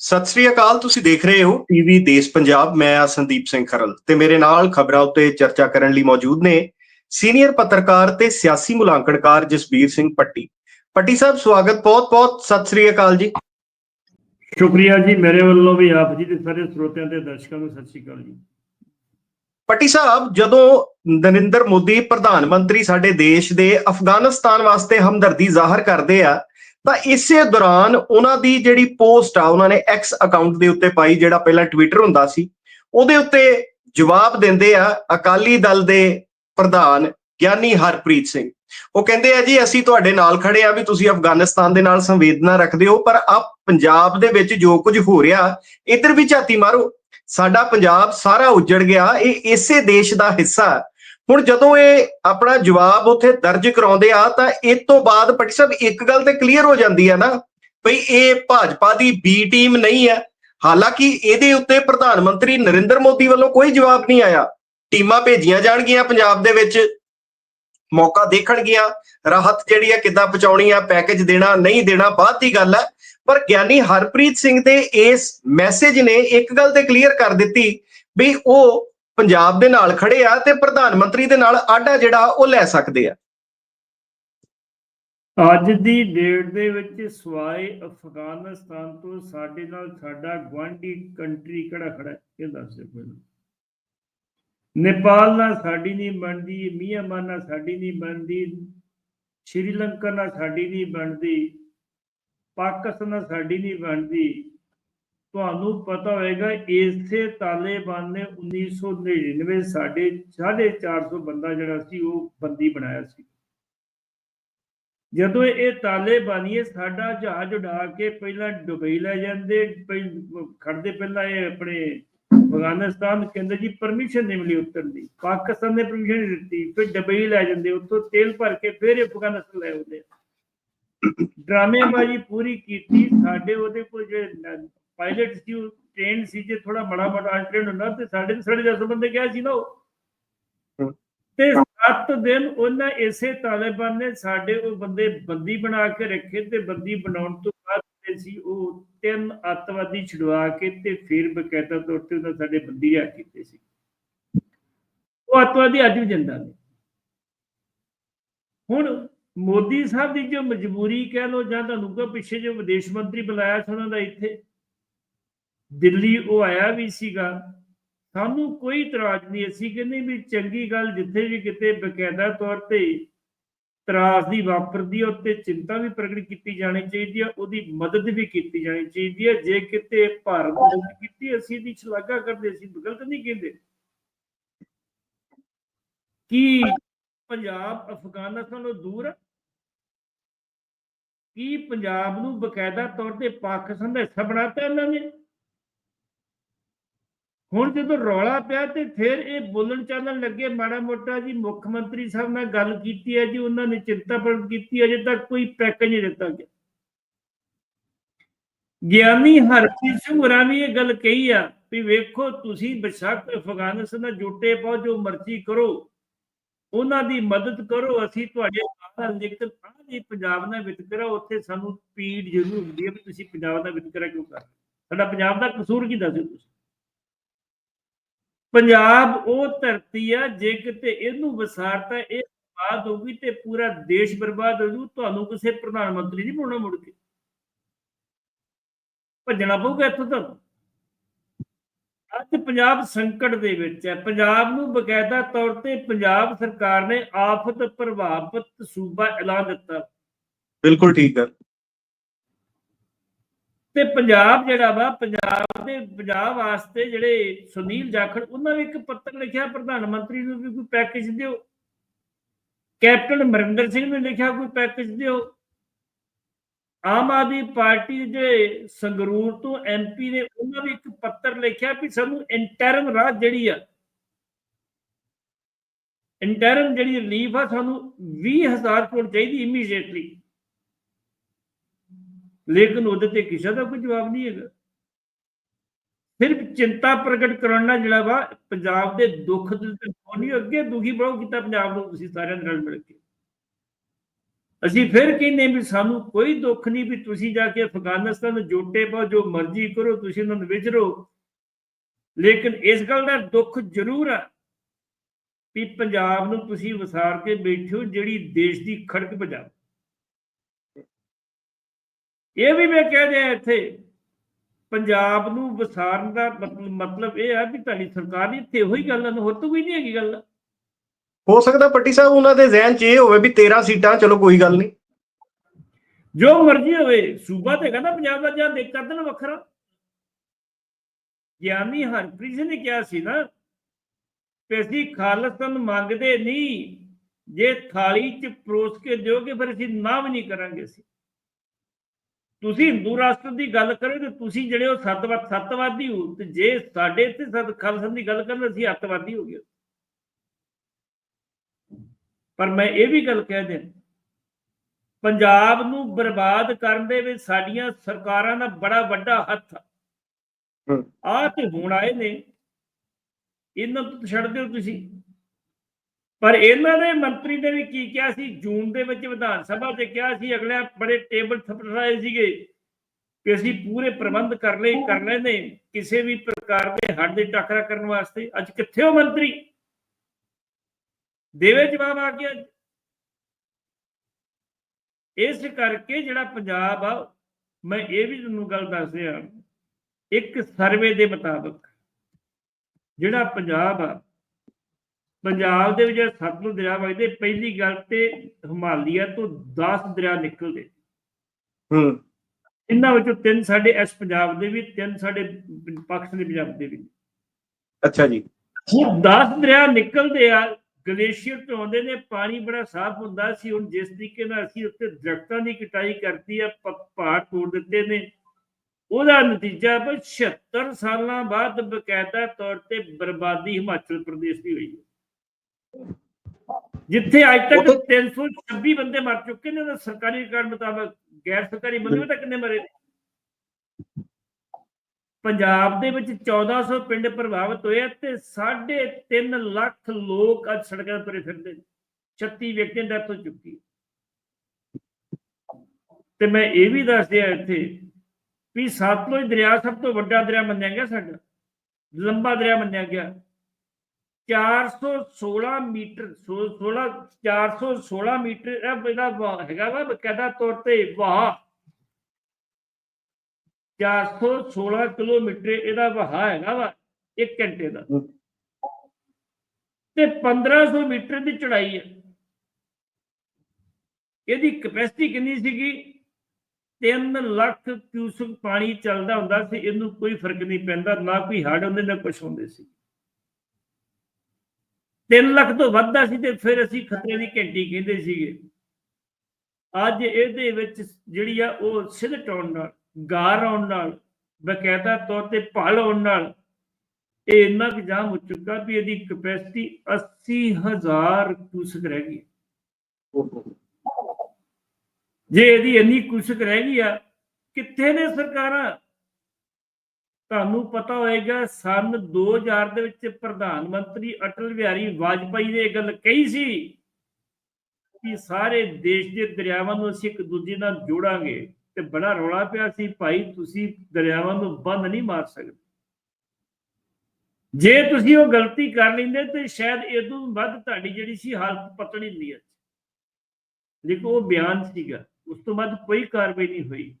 ਸਤਿ ਸ੍ਰੀ ਅਕਾਲ ਤੁਸੀਂ ਦੇਖ ਰਹੇ ਹੋ ਟੀਵੀ ਦੇਸ਼ ਪੰਜਾਬ ਮੈਂ ਆ ਸੰਦੀਪ ਸਿੰਘ ਖਰਲ ਤੇ ਮੇਰੇ ਨਾਲ ਖਬਰਾਂ ਉੱਤੇ ਚਰਚਾ ਕਰਨ ਲਈ ਮੌਜੂਦ ਨੇ ਸੀਨੀਅਰ ਪੱਤਰਕਾਰ ਤੇ ਸਿਆਸੀ ਮੁਲਾਂਕਣਕਾਰ ਜਸਬੀਰ ਸਿੰਘ ਪੱਟੀ। ਪੱਟੀ ਸਾਹਿਬ ਸਵਾਗਤ ਬਹੁਤ-ਬਹੁਤ ਸਤਿ ਸ੍ਰੀ ਅਕਾਲ ਜੀ। ਸ਼ੁਕਰੀਆ ਜੀ ਮੇਰੇ ਵੱਲੋਂ ਵੀ ਆਪ ਜੀ ਦੇ ਸਾਰੇ ਸਰੋਤਿਆਂ ਤੇ ਦਰਸ਼ਕਾਂ ਨੂੰ ਸਤਿ ਸ਼੍ਰੀ ਅਕਾਲ ਜੀ। ਪੱਟੀ ਸਾਹਿਬ ਜਦੋਂ ਨਰਿੰਦਰ ਮੋਦੀ ਪ੍ਰਧਾਨ ਮੰਤਰੀ ਸਾਡੇ ਦੇਸ਼ ਦੇ ਅਫਗਾਨਿਸਤਾਨ ਵਾਸਤੇ ਹਮਦਰਦੀ ਜ਼ਾਹਰ ਕਰਦੇ ਆ ਤਾਂ ਇਸੇ ਦੌਰਾਨ ਉਹਨਾਂ ਦੀ ਜਿਹੜੀ ਪੋਸਟ ਆ, ਉਹਨਾਂ ਨੇ ਐਕਸ ਅਕਾਊਂਟ ਦੇ ਉੱਤੇ ਪਾਈ, ਜਿਹੜਾ ਪਹਿਲਾਂ ਟਵਿੱਟਰ ਹੁੰਦਾ ਸੀ, ਉਹਦੇ ਉੱਤੇ ਜਵਾਬ ਦਿੰਦੇ ਆ ਅਕਾਲੀ ਦਲ ਦੇ ਪ੍ਰਧਾਨ ਗਿਆਨੀ ਹਰਪ੍ਰੀਤ ਸਿੰਘ। ਉਹ ਕਹਿੰਦੇ ਆ ਜੀ, ਅਸੀਂ ਤੁਹਾਡੇ ਨਾਲ ਖੜੇ ਆ ਵੀ ਤੁਸੀਂ ਅਫਗਾਨਿਸਤਾਨ ਦੇ ਨਾਲ ਸੰਵੇਦਨਾ ਰੱਖਦੇ ਹੋ, ਪਰ ਆ ਪੰਜਾਬ ਦੇ ਵਿੱਚ ਜੋ ਕੁਝ ਹੋ ਰਿਹਾ, ਇੱਧਰ ਵੀ ਝਾਤੀ ਮਾਰੋ। ਸਾਡਾ ਪੰਜਾਬ ਸਾਰਾ ਉੱਜੜ ਗਿਆ, ਇਹ ਇਸੇ ਦੇਸ਼ ਦਾ ਹਿੱਸਾ। ਹੁਣ ਜਦੋਂ ਇਹ ਆਪਣਾ ਜਵਾਬ ਉੱਥੇ ਦਰਜ ਕਰਾਉਂਦੇ ਆ, ਤਾਂ ਇਸ ਤੋਂ ਬਾਅਦ ਪਟੀ ਸਾਹਿਬ ਇੱਕ ਗੱਲ ਤੇ ਕਲੀਅਰ ਹੋ ਜਾਂਦੀ ਹੈ ਨਾ ਭਈ ਇਹ ਭਾਜਪਾ ਦੀ ਬੀ ਟੀਮ ਨਹੀਂ ਹੈ। ਹਾਲਾਂਕਿ ਇਹਦੇ ਉੱਤੇ ਪ੍ਰਧਾਨ ਮੰਤਰੀ ਨਰਿੰਦਰ ਮੋਦੀ ਵੱਲੋਂ ਕੋਈ ਜਵਾਬ ਨਹੀਂ ਆਇਆ। ਟੀਮਾਂ ਭੇਜੀਆਂ ਜਾਣਗੀਆਂ ਪੰਜਾਬ ਦੇ ਵਿੱਚ। ਮੌਕਾ ਦੇਖਣਗੀਆਂ। ਰਾਹਤ ਜਿਹੜੀ ਹੈ ਕਿੱਦਾਂ ਪਹੁੰਚਾਉਣੀ ਆ ਪੈਕੇਜ ਦੇਣਾ, ਨਹੀਂ ਦੇਣਾ, ਬਾਅਦ ਦੀ ਗੱਲ ਹੈ ਪਰ ਗਿਆਨੀ ਹਰਪ੍ਰੀਤ ਸਿੰਘ ਦੇ ਇਸ ਮੈਸੇਜ ਨੇ ਇੱਕ ਗੱਲ ਤੇ ਕਲੀਅਰ ਕਰ ਦਿੱਤੀ ਵੀ ਉਹ ਪੰਜਾਬ ਦੇ ਨਾਲ ਖੜੇ ਆ ਤੇ ਪ੍ਰਧਾਨ ਮੰਤਰੀ ਦੇ ਨਾਲ ਆਡਾ ਜਿਹੜਾ ਉਹ ਲੈ ਸਕਦੇ ਆ। ਅੱਜ ਦੀ ਡੇਟ ਦੇ ਵਿੱਚ ਸਵਾਏ ਅਫਗਾਨਿਸਤਾਨ ਤੋਂ ਸਾਡੇ ਨਾਲ ਸਾਡਾ ਗਵਾਂਢੀ ਕੰਟਰੀ ਕਿਹੜਾ ਖੜਾ ਇਹ ਦੱਸ ਦਿਓ ਪਹਿਲਾਂ ਨੇਪਾਲ ਨਾਲ ਸਾਡੀ ਨਹੀਂ ਬਣਦੀ, ਮੀਆਂਮਾਰ ਨਾਲ ਸਾਡੀ ਨਹੀਂ ਬਣਦੀ, ਸ਼੍ਰੀਲੰਕਾ ਨਾਲ ਸਾਡੀ ਨਹੀਂ ਬਣਦੀ, ਪਾਕਿਸਤਾਨ ਨਾਲ ਸਾਡੀ ਨਹੀਂ ਬਣਦੀ ਤੁਹਾਨੂੰ ਪਤਾ ਹੋਵੇਗਾ ਇਸੇ ਤਾਲਿਬਾਨ ਨੇ 1999 ਸਾਡੇ 450 ਬੰਦਾ ਜਿਹੜਾ ਸੀ, ਉਹ ਬੰਦੀ ਬਣਾਇਆ ਸੀ। ਜਦੋਂ ਇਹ ਤਾਲਿਬਾਨੀਏ ਸਾਡਾ ਜਹਾਜ਼ ਉਡਾ ਕੇ ਪਹਿਲਾਂ ਦੁਬਈ ਲੈ ਜਾਂਦੇ ਖੜਦੇ ਪਹਿਲਾਂ ਇਹ ਆਪਣੇ ਅਫਗਾਨਿਸਤਾਨ, ਕਹਿੰਦੇ ਜੀ ਪਰਮਿਸ਼ਨ ਨਹੀਂ ਮਿਲੀ ਉਤਰਨ ਦੀ। ਪਾਕਿਸਤਾਨ ਨੇ ਪਰਮਿਸ਼ਨ ਨਹੀਂ ਦਿੱਤੀ, ਫਿਰ ਦੁਬਈ ਲੈ ਜਾਂਦੇ, ਉੱਥੋਂ ਤੇਲ ਭਰ ਕੇ ਫਿਰ ਅਫਗਾਨਿਸਤਾਨ ਲੈ ਆਉਂਦੇ। ਡਰਾਮੇਬਾਜ਼ੀ ਪੂਰੀ ਕੀਤੀ, ਸਾਡੇ ਉਹਦੇ ਕੋਲ ਜਿਹੜੇ ਪਾਇਲਟ ਸੀ ਉਹ ਟ੍ਰੇਨ ਸੀ ਜੇ ਥੋੜਾ ਬੜਾ ਬੜਾ ਟ੍ਰੇਨ ਹੁੰਦਾ ਤੇ ਸਾਡੇ ਤੇ ਸਾਡੇ ਦਸ ਬੰਦੇ ਗਿਆ ਸੀ ਨਾ ਉਹ। ਤੇ 7 ਦਿਨ ਉਹਨਾਂ ਇਸੇ ਤਾਲਿਬਾਨ ਨੇ ਸਾਡੇ ਉਹ ਬੰਦੇ ਬੰਦੀ ਬਣਾ ਕੇ ਰੱਖੇ ਤੇ ਬੰਦੀ ਬਣਾਉਣ ਤੋਂ ਬਾਅਦ ਤੇ ਸੀ ਉਹ ਤਿੰਨ ਅੱਤਵਾਦੀ ਛੁਡਵਾ ਕੇ ਤੇ ਫਿਰ ਬਕਾਇਦਾ ਤੌਰ ਤੇ ਉਹਨਾਂ ਸਾਡੇ ਬੰਦੀ ਆ ਕੀਤੇ ਸੀ। ਉਹ ਅੱਤਵਾਦੀ ਅੱਜ ਵੀ ਜਿੰਦਾ ਨੇ। ਹੁਣ ਮੋਦੀ ਸਾਹਿਬ ਦੀ ਜੋ ਮਜਬੂਰੀ ਕਹਿ ਲੋ ਜਾਂ ਤੁਹਾਨੂੰ ਕੋ ਪਿੱਛੇ ਜੋ ਵਿਦੇਸ਼ ਮੰਤਰੀ ਬੁਲਾਇਆ ਸੀ ਉਹਨਾਂ ਦਾ ਇੱਥੇ ਦਿੱਲੀ ਉਹ ਆਇਆ ਵੀ ਸੀਗਾ। ਸਾਨੂੰ ਕੋਈ ਇਤਰਾਜ਼ ਨਹੀਂ, ਅਸੀਂ ਕਹਿੰਦੇ ਵੀ ਚੰਗੀ ਗੱਲ ਜਿੱਥੇ ਵੀ ਕਿਤੇ ਬਕਾਇਦਾ ਤੌਰ ਤੇ ਤਰਾਸ ਦੀ ਵਾਪਰਦੀ ਹੈ ਉੱਤੇ ਚਿੰਤਾ ਵੀ ਪ੍ਰਗਟ ਕੀਤੀ ਜਾਣੀ ਚਾਹੀਦੀ ਹੈ ਉਹਦੀ ਮਦਦ ਵੀ ਕੀਤੀ ਜਾਣੀ ਚਾਹੀਦੀ ਹੈ ਜੇ ਕਿਤੇ ਭਾਰਤ ਨੇ ਕੀਤੀ, ਅਸੀਂ ਇਹਦੀ ਸ਼ਲਾਘਾ ਕਰਦੇ, ਅਸੀਂ ਗਲਤ ਨਹੀਂ ਕਹਿੰਦੇ। ਕੀ ਪੰਜਾਬ, ਅਫਗਾਨਿਸਤਾਨ ਤੋਂ ਦੂਰ ਹੈ ਕੀ ਪੰਜਾਬ ਨੂੰ ਬਕਾਇਦਾ ਤੌਰ ਤੇ ਪਾਕਿਸਤਾਨ ਦਾ ਹਿੱਸਾ ਬਣਾਤਾ ਇਹਨਾਂ ਨੇ? ਹੁਣ ਜਦੋਂ ਰੌਲਾ ਪਿਆ ਤੇ ਫਿਰ ਇਹ ਬੋਲਣ ਚਾਲਣ ਲੱਗੇ, ਮਾੜਾ ਮੋਟਾ ਜੀ ਮੁੱਖ ਮੰਤਰੀ ਸਾਹਿਬ ਨਾਲ ਗੱਲ ਕੀਤੀ ਹੈ ਜੀ, ਉਹਨਾਂ ਨੇ ਚਿੰਤਾ ਪ੍ਰਗਟ ਕੀਤੀ, ਅਜੇ ਤੱਕ ਕੋਈ ਪੈਕੇਜ ਨਹੀਂ ਦਿੱਤਾ ਗਿਆ। ਗਿਆਨੀ ਹਰਪ੍ਰੀਤ ਸਿੰਘ ਹੋਰਾਂ ਵੀ ਇਹ ਗੱਲ ਕਹੀ ਆ ਵੀ ਵੇਖੋ, ਤੁਸੀਂ ਬੇਸ਼ੱਕ ਅਫਗਾਨਿਸਤਾਨ ਦਾ ਜੋਟੇ ਪਾਓ, ਜੋ ਮਰਜ਼ੀ ਕਰੋ, ਉਹਨਾਂ ਦੀ ਮਦਦ ਕਰੋ, ਅਸੀਂ ਤੁਹਾਡੇ ਨਾਲ ਲੇਕਿਨ ਆਹ ਜੀ ਪੰਜਾਬ ਨਾਲ ਵਿਤਕਰਾ, ਉੱਥੇ ਸਾਨੂੰ ਪੀੜ ਜ਼ਰੂਰ ਹੁੰਦੀ ਹੈ ਵੀ ਤੁਸੀਂ ਪੰਜਾਬ ਦਾ ਵਿਤਕਰਾ ਕਿਉਂ ਕਰ ਰਹੇ ਸਾਡਾ ਪੰਜਾਬ ਦਾ ਕਸੂਰ ਕੀ ਦੱਸੋ ਤੁਸੀਂ? ਪੰਜਾਬ ਉਹ ਧਰਤੀ ਆ ਜੇ ਕਿਤੇ ਇਹਨੂੰ ਵਿਸਾਰਤਾ ਇਹ ਬਰਬਾਦ ਹੋਊਗੀ ਤੇ ਪੂਰਾ ਦੇਸ਼ ਬਰਬਾਦ ਹੋ ਜੂ ਤੁਹਾਨੂੰ ਕਿਸੇ ਪ੍ਰਧਾਨ ਮੰਤਰੀ ਨਹੀਂ ਬਣਾਉਣਾ ਮੁੜ ਕੇ। ਭੱਜਣਾ ਪਊਗਾ ਇੱਥੋਂ ਤੱਕ ਅੱਜ ਪੰਜਾਬ ਸੰਕਟ ਦੇ ਵਿੱਚ ਹੈ। ਪੰਜਾਬ ਨੂੰ ਬਕਾਇਦਾ ਤੌਰ ਤੇ ਪੰਜਾਬ ਸਰਕਾਰ ਨੇ ਆਫਤ ਪ੍ਰਭਾਵਿਤ ਸੂਬਾ ਐਲਾਨ ਦਿੱਤਾ। ਬਿਲਕੁਲ ਠੀਕ ਹੈ ਤੇ ਪੰਜਾਬ ਜਿਹੜਾ ਵਾ ਪੰਜਾਬ ਦੇ ਪੰਜਾਬ ਵਾਸਤੇ ਜਿਹੜੇ ਸੁਨੀਲ ਜਾਖੜ, ਉਹਨਾਂ ਨੇ ਇੱਕ ਪੱਤਰ ਲਿਖਿਆ ਪ੍ਰਧਾਨ ਮੰਤਰੀ ਨੂੰ ਵੀ ਕੋਈ ਪੈਕੇਜ ਦਿਓ। ਕੈਪਟਨ ਅਮਰਿੰਦਰ ਸਿੰਘ ਨੇ ਲਿਖਿਆ ਕੋਈ ਪੈਕੇਜ ਦਿਓ। ਆਮ ਆਦਮੀ ਪਾਰਟੀ ਦੇ ਸੰਗਰੂਰ ਤੋਂ ਐਮਪੀ ਨੇ ਉਹਨਾਂ ਨੇ ਇੱਕ ਪੱਤਰ ਲਿਖਿਆ ਵੀ ਸਾਨੂੰ ਇੰਟਰਮ ਰਾਹ ਜਿਹੜੀ ਆ ਇੰਟਰਮ ਜਿਹੜੀ ਰਿਲੀਫ ਆ ਸਾਨੂੰ 20000 ਕਰੋੜ ਚਾਹੀਦੀ ਇਮੀਡੀਏਟਲੀ ਲੇਕਿਨ ਉਹਦੇ ਤੇ ਕਿਸੇ ਦਾ ਕੋਈ ਜਵਾਬ ਨਹੀਂ ਹੈਗਾ। ਫਿਰ ਚਿੰਤਾ ਪ੍ਰਗਟ ਕਰਨਾ ਜਿਹੜਾ ਵਾ, ਪੰਜਾਬ ਦੇ ਦੁੱਖ ਦੇ ਨਹੀਂ, ਅੱਗੇ ਦੁਖੀ ਬਹੁ ਕੀਤਾ ਪੰਜਾਬ ਨੂੰ ਤੁਸੀਂ ਸਾਰਿਆਂ ਨਾਲ ਮਿਲ ਕੇ। ਅਸੀਂ ਫਿਰ ਕਹਿੰਦੇ ਵੀ ਸਾਨੂੰ ਕੋਈ ਦੁੱਖ ਨਹੀਂ ਵੀ ਤੁਸੀਂ ਜਾ ਕੇ ਅਫਗਾਨਿਸਤਾਨ ਜੋਟੇ ਪਾਓ, ਜੋ ਮਰਜ਼ੀ ਕਰੋ, ਤੁਸੀਂ ਉਹਨਾਂ ਨੂੰ ਵਿਚਰੋ ਲੇਕਿਨ ਇਸ ਗੱਲ ਦਾ ਦੁੱਖ ਜ਼ਰੂਰ ਆ ਵੀ ਪੰਜਾਬ ਨੂੰ ਤੁਸੀਂ ਵਸਾਰ ਕੇ ਬੈਠੇ ਹੋ, ਜਿਹੜੀ ਦੇਸ਼ ਦੀ ਖੜਕ ਵਜਾ ਇਹ ਵੀ ਮੈਂ ਕਹਿ ਦਿਆਂ ਇੱਥੇ ਪੰਜਾਬ ਨੂੰ ਵਸਾਰਨ ਦਾ ਮਤਲਬ ਇਹ ਆ ਵੀ ਤੁਹਾਡੀ ਸਰਕਾਰ ਦੀ ਇੱਥੇ ਉਹੀ ਗੱਲ ਆ ਹੋਰ ਤਾਂ ਕੋਈ ਨਹੀਂ ਹੈਗੀ ਗੱਲ। ਹੋ ਸਕਦਾ ਪੱਟੀ ਸਾਹਿਬ ਉਹਨਾਂ ਦੇ ਜ਼ਿਹਨ 'ਚ ਇਹ ਹੋਵੇ ਵੀ 13 ਸੀਟਾਂ ਚਲੋ ਕੋਈ ਗੱਲ ਨਹੀਂ। ਜੋ ਮਰਜ਼ੀ ਹੋਵੇ ਸੂਬਾ ਤੇ ਕਹਿੰਦਾ ਪੰਜਾਬ ਦਾ ਜਾਂ ਦੇਖ ਕਰ ਦੇਣ ਵੱਖਰਾ। ਗਿਆਨੀ ਹਰਪ੍ਰੀਤ ਸਿੰਘ ਨੇ ਕਿਹਾ ਸੀ ਨਾ ਕਿ ਅਸੀਂ ਖਾਲਸਤਾਨ ਮੰਗਦੇ ਨਹੀਂ ਜੇ ਥਾਲੀ 'ਚ ਪਰੋਸ ਕੇ ਦਿਓਗੇ ਫਿਰ ਅਸੀਂ ਨਾ ਵੀ ਨਹੀਂ ਕਰਾਂਗੇ ਅਸੀਂ। ਤੁਸੀਂ ਹਿੰਦੂ ਰਾਸ਼ਟਰ ਦੀ ਗੱਲ ਕਰੋ ਤੇ ਤੁਸੀਂ ਜਿਹੜੇ ਉਹ ਸੱਤਵਾਦ ਸੱਤਵਾਦੀ ਹੋ ਤੇ ਜੇ ਸਾਡੇ ਇੱਥੇ ਸਤ ਖਾਲਸਤਾਨ ਦੀ ਗੱਲ ਕਰਨ ਅਸੀਂ ਅੱਤਵਾਦੀ ਹੋ ਗਏ। ਪਰ ਮੈਂ ਇਹ ਵੀ ਗੱਲ ਕਹਿ ਦਿਆਂ ਪੰਜਾਬ ਨੂੰ ਬਰਬਾਦ ਕਰਨ ਦੇ ਵਿੱਚ ਸਾਡੀਆਂ ਸਰਕਾਰਾਂ ਦਾ ਬੜਾ ਵੱਡਾ ਹੱਥ। ਆ। ਤੇ ਹੁਣ ਆਏ ਨੇ ਇਹਨਾਂ ਤੋਂ ਛੱਡ ਦਿਓ ਤੁਸੀਂ। ਪਰ ਇਹਨਾਂ ਦੇ ਮੰਤਰੀ ਨੇ ਵੀ ਕੀ ਕਿਹਾ ਸੀ? ਜੂਨ ਦੇ ਵਿੱਚ ਵਿਧਾਨ ਸਭਾ 'ਚ ਕਿਹਾ ਸੀ, ਅਗਲੇ ਬੜੇ ਟੇਬਲ ਥਪੜਾਏ ਸੀਗੇ ਕਿ ਅਸੀਂ ਪੂਰੇ ਪ੍ਰਬੰਧ ਕਰ ਲਏ ਕਰ ਲਏ ਨੇ, ਕਿਸੇ ਵੀ ਪ੍ਰਕਾਰ ਦੇ ਹੱਡ ਦੇ ਟੱਕਰਾ ਕਰਨ ਵਾਸਤੇ। ਅੱਜ ਕਿੱਥੇ ਹੋ ਮੰਤਰੀ? ਦੇਵੇ ਜਵਾਬ ਆ ਗਿਆ। ਇਸ ਕਰਕੇ ਜਿਹੜਾ ਪੰਜਾਬ ਆ, ਮੈਂ ਇਹ ਵੀ ਤੁਹਾਨੂੰ ਗੱਲ ਦੱਸ ਰਿਹਾ, ਇੱਕ ਸਰਵੇ ਦੇ ਮੁਤਾਬਕ ਜਿਹੜਾ ਪੰਜਾਬ ਆ ਪੰਜਾਬ ਦੇ ਵਿੱਚ ਸਤਲੁਜ ਦਰਿਆ ਵਗਦੇ ਪਹਿਲੀ ਗੱਲ ਤੇ ਹਿਮਾਲਿਆ ਤੋਂ 10 ਦਰਿਆ ਨਿਕਲਦੇ। ਹੂੰ। ਇਹਨਾਂ ਵਿੱਚੋਂ ਤਿੰਨ ਸਾਡੇ ਇਸ ਪੰਜਾਬ ਦੇ ਵੀ ਤਿੰਨ ਸਾਡੇ ਪਾਕਿਸਤਾਨ ਦੇ ਪੰਜਾਬ ਦੇ ਵੀ। ਅੱਛਾ ਜੀ। ਹੁਣ 10 ਦਰਿਆ ਨਿਕਲਦੇ ਆ ਗਲੇਸ਼ੀਅਰ ਤੋਂ ਆਉਂਦੇ ਨੇ ਪਾਣੀ ਬੜਾ ਸਾਫ਼ ਹੁੰਦਾ ਸੀ ਹੁਣ ਜਿਸ ਤਰੀਕੇ ਨਾਲ ਅਸੀਂ ਉੱਤੇ ਦਰਖਤਾਂ ਦੀ ਕਟਾਈ ਕਰਤੀ ਆ ਪਹਾੜ ਤੋੜ ਦਿੱਤੇ ਨੇ। ਉਹਦਾ ਨਤੀਜਾ ਵੀ 76 ਸਾਲਾਂ ਬਾਅਦ ਬਕਾਇਦਾ ਤੌਰ ਤੇ ਬਰਬਾਦੀ ਹਿਮਾਚਲ ਪ੍ਰਦੇਸ਼ ਦੀ ਹੋਈ ਹੈ। ਜਿੱਥੇ ਅੱਜ ਤੱਕ ਉੱਥੇ- 326 ਬੰਦੇ ਮਰ ਚੁੱਕੇ ਨੇ ਉਹਦਾ ਸਰਕਾਰੀ ਰਿਕਾਰਡ ਮੁਤਾਬਕ ਗੈਰ ਸਰਕਾਰੀ ਬੰਦੇ ਤੱਕ ਕਿੰਨੇ ਮਰੇ? ਨੇ ਪੰਜਾਬ ਦੇ ਵਿੱਚ 1400 ਪਿੰਡ ਪ੍ਰਭਾਵਿਤ ਹੋਏ ਤੇ 3.5 ਲੱਖ ਲੋਕ ਅੱਜ ਸੜਕਾਂ ਤੇ ਤੁਰੇ ਫਿਰਦੇ ਨੇ। 36 ਵਿਅਕਤੀਆਂ ਦੀ ਡੈਥ ਹੋ ਚੁੱਕੀ। ਤੇ ਮੈਂ ਇਹ ਵੀ ਦੱਸ ਦਿਆਂ ਇੱਥੇ ਵੀ ਸਤਲੁਜ ਦਰਿਆ ਸਭ ਤੋਂ ਵੱਡਾ ਦਰਿਆ ਮੰਨਿਆ ਗਿਆ ਸਾਡਾ। ਲੰਬਾ ਦਰਿਆ ਮੰਨਿਆ ਗਿਆ। 416 ਮੀਟਰ 16 416 ਮੀਟਰ ਇਹ ਇਹਦਾ ਹੈਗਾ ਵਾ ਬਕਾਇਦਾ ਤੌਰ ਤੇ ਵਾਹ। 416 ਕਿਲੋਮੀਟਰ ਇਹਦਾ ਵਹਾ ਹੈਗਾ ਵਾ 1 ਘੰਟੇ ਦਾ। ਤੇ 1500 ਮੀਟਰ ਦੀ ਚੜਾਈ ਹੈ ਇਹਦੀ ਕਪੈਸਿਟੀ ਕਿੰਨੀ ਸੀਗੀ? 3 ਲੱਖ ਕਿਊਸਕ ਪਾਣੀ ਚੱਲਦਾ ਹੁੰਦਾ ਸੀ ਇਹਨੂੰ ਕੋਈ ਫ਼ਰਕ ਨਹੀਂ ਪੈਂਦਾ ਨਾ ਕੋਈ ਹੜ ਹੁੰਦੇ ਨਾ ਕੁਝ ਹੁੰਦੇ ਸੀ। 3 ਲੱਖ ਤੋਂ ਵੱਧਦਾ ਸੀ ਤੇ ਫਿਰ ਅਸੀਂ ਖਤਰੇ ਦੀ ਘੰਟੀ ਕਹਿੰਦੇ ਸੀਗੇ। ਅੱਜ ਇਹਦੇ ਵਿੱਚ ਜਿਹੜੀ ਆ ਉਹ ਸਿੱਧ ਆਉਣ ਨਾਲ, ਗਾਰ ਆਉਣ ਨਾਲ, ਬਕਾਇਦਾ ਤੌਰ ਤੇ ਭਲ ਆਉਣ ਨਾਲ ਇਹ ਇੰਨਾ ਕੁ ਜਾਮ ਹੋ ਚੁੱਕਾ ਵੀ ਇਹਦੀ ਕਪੈਸਿਟੀ 80000 ਕੁਸਕ ਰਹਿ ਗਈ। ਜੇ ਇਹਦੀ ਇੰਨੀ ਕੁਸਕ ਰਹਿ ਗਈ ਆ, ਕਿੱਥੇ ਨੇ ਸਰਕਾਰਾਂ? ਤੁਹਾਨੂੰ ਪਤਾ ਹੋਏਗਾ, ਸਨ 2000 ਦੇ ਵਿੱਚ ਪ੍ਰਧਾਨ ਮੰਤਰੀ ਅਟਲ ਬਿਹਾਰੀ ਵਾਜਪਾਈ ਨੇ ਇਹ ਗੱਲ ਕਹੀ ਸੀ ਕਿ ਸਾਰੇ ਦੇਸ਼ ਦੇ ਦਰਿਆਵਾਂ ਨੂੰ ਅਸੀਂ ਇੱਕ ਦੂਜੇ ਨਾਲ ਜੋੜਾਂਗੇ ਤੇ ਬੜਾ ਰੌਲਾ ਪਿਆ ਸੀ, ਭਾਈ, ਤੁਸੀਂ ਦਰਿਆਵਾਂ ਨੂੰ ਬੰਦ ਨਹੀਂ ਮਾਰ ਸਕਦੇ। ਜੇ ਤੁਸੀਂ ਉਹ ਗਲਤੀ ਕਰ ਲੈਂਦੇ ਤੇ ਸ਼ਾਇਦ ਇਦੋਂ ਵੱਧ ਤੁਹਾਡੀ ਜਿਹੜੀ ਸੀ ਹਾਲਤ ਪਤਲੀ ਹੁੰਦੀ ਹੈ। ਲੇਕਿਨ ਉਹ ਬਿਆਨ ਸੀਗਾ, ਉਸ ਤੋਂ ਬਾਅਦ ਕੋਈ ਕਾਰਵਾਈ ਨਹੀਂ ਹੋਈ।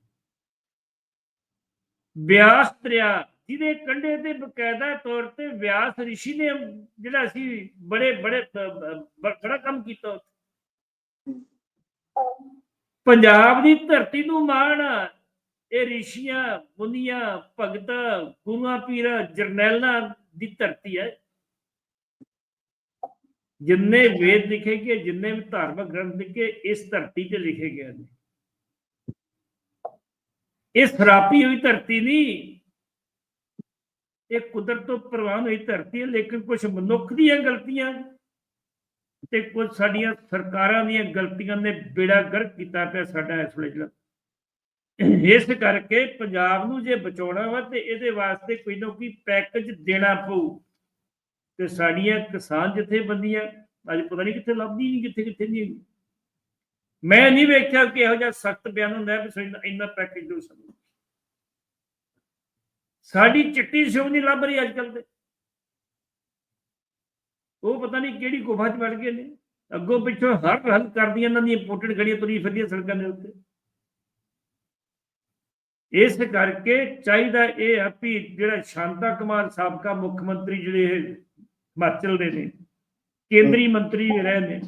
ਵਿਆਸ ਦਰਿਆ, ਜਿਹਦੇ ਕੰਢੇ ਤੇ ਬਕਾਇਦਾ ਤੌਰ ਤੇ ਵਿਆਸ ਰਿਸ਼ੀ ਨੇ ਜਿਹੜਾ ਸੀ ਬੜੇ ਬੜੇ ਬੜਾ ਕੰਮ ਕੀਤਾ ਪੰਜਾਬ ਦੀ ਧਰਤੀ ਨੂੰ ਮਾਣ, ਇਹ ਰਿਸ਼ੀਆਂ, ਮੁਨੀਆਂ, ਭਗਤਾਂ, ਗੁਰੂਆਂ, ਪੀਰਾਂ, ਜਰਨੈਲਾਂ ਦੀ ਧਰਤੀ ਹੈ। ਜਿੰਨੇ ਵੇਦ ਲਿਖੇ ਗਏ, ਜਿੰਨੇ ਵੀ ਧਾਰਮਿਕ ਗ੍ਰੰਥ ਲਿਖੇ, ਇਸ ਧਰਤੀ ਤੇ ਲਿਖੇ ਗਏ ਨੇ। ਇਹ ਸਰਾਪੀ ਹੋਈ ਧਰਤੀ ਨਹੀਂ। ਇਹ ਕੁਦਰਤ ਤੋਂ ਪ੍ਰਵਾਨ ਹੋਈ ਧਰਤੀ ਹੈ, ਲੇਕਿਨ ਕੁਝ ਮਨੁੱਖ ਦੀਆਂ ਗਲਤੀਆਂ ਤੇ ਕੁਝ ਸਾਡੀਆਂ ਸਰਕਾਰਾਂ ਦੀਆਂ ਗਲਤੀਆਂ ਨੇ ਬੇੜਾ ਗਰਕ ਕੀਤਾ ਪਿਆ ਸਾਡਾ ਇਸ ਵੇਲੇ ਜਿਹੜਾ। ਇਸ ਕਰਕੇ ਪੰਜਾਬ ਨੂੰ ਜੇ ਬਚਾਉਣਾ ਵਾ ਤੇ ਇਹਦੇ ਵਾਸਤੇ ਕੋਈ ਨਾ ਕੋਈ ਪੈਕੇਜ ਦੇਣਾ ਪਊ। ਤੇ ਸਾਡੀਆਂ ਕਿਸਾਨ ਜਥੇਬੰਦੀਆਂ ਅੱਜ ਪਤਾ ਨਹੀਂ ਕਿੱਥੇ ਲੱਭਦੀ ਨਹੀਂ ਕਿੱਥੇ ਕਿੱਥੇ ਨਹੀਂ। ਹੈਗੀ। ਮੈਂ ਨਹੀਂ ਵੇਖਿਆ ਕਿ ਇਹੋ ਜਿਹਾ ਸਖਤ ਬਿਆਨ ਹੁੰਦਾ ਹੈ ਵੀ ਇੰਨਾ ਪੈਕੇਜ ਦਿਓ ਸਾਨੂੰ ਸਾਡੀ ਚਿੱਟੀ ਸਿਉਂ ਨਹੀਂ ਲੱਭ ਰਹੀ ਅੱਜ ਕੱਲ ਤੇ। ਉਹ ਪਤਾ ਨਹੀਂ ਕਿਹੜੀ ਗੁਫਾ 'ਚ ਵੜ ਗਏ ਨੇ। ਅੱਗੋਂ ਪਿੱਛੋਂ ਹਰ ਹੱਲ ਕਰਦੀਆਂ ਇਹਨਾਂ ਦੀਆਂ ਇੰਪੋਰਟਡ ਗੜੀਆਂ ਤੁਰੀ ਫਿਰਦੀਆਂ ਸੜਕਾਂ ਦੇ ਉੱਤੇ। ਇਸ ਕਰਕੇ ਚਾਹੀਦਾ ਇਹ ਆ ਵੀ ਜਿਹੜਾ ਸ਼ਾਂਤਾ ਕੁਮਾਰ ਸਾਬਕਾ ਮੁੱਖ ਮੰਤਰੀ ਜਿਹੜੇ ਹਿਮਾਚਲ ਦੇ ਨੇ, ਕੇਂਦਰੀ ਮੰਤਰੀ ਵੀ ਰਹੇ ਨੇ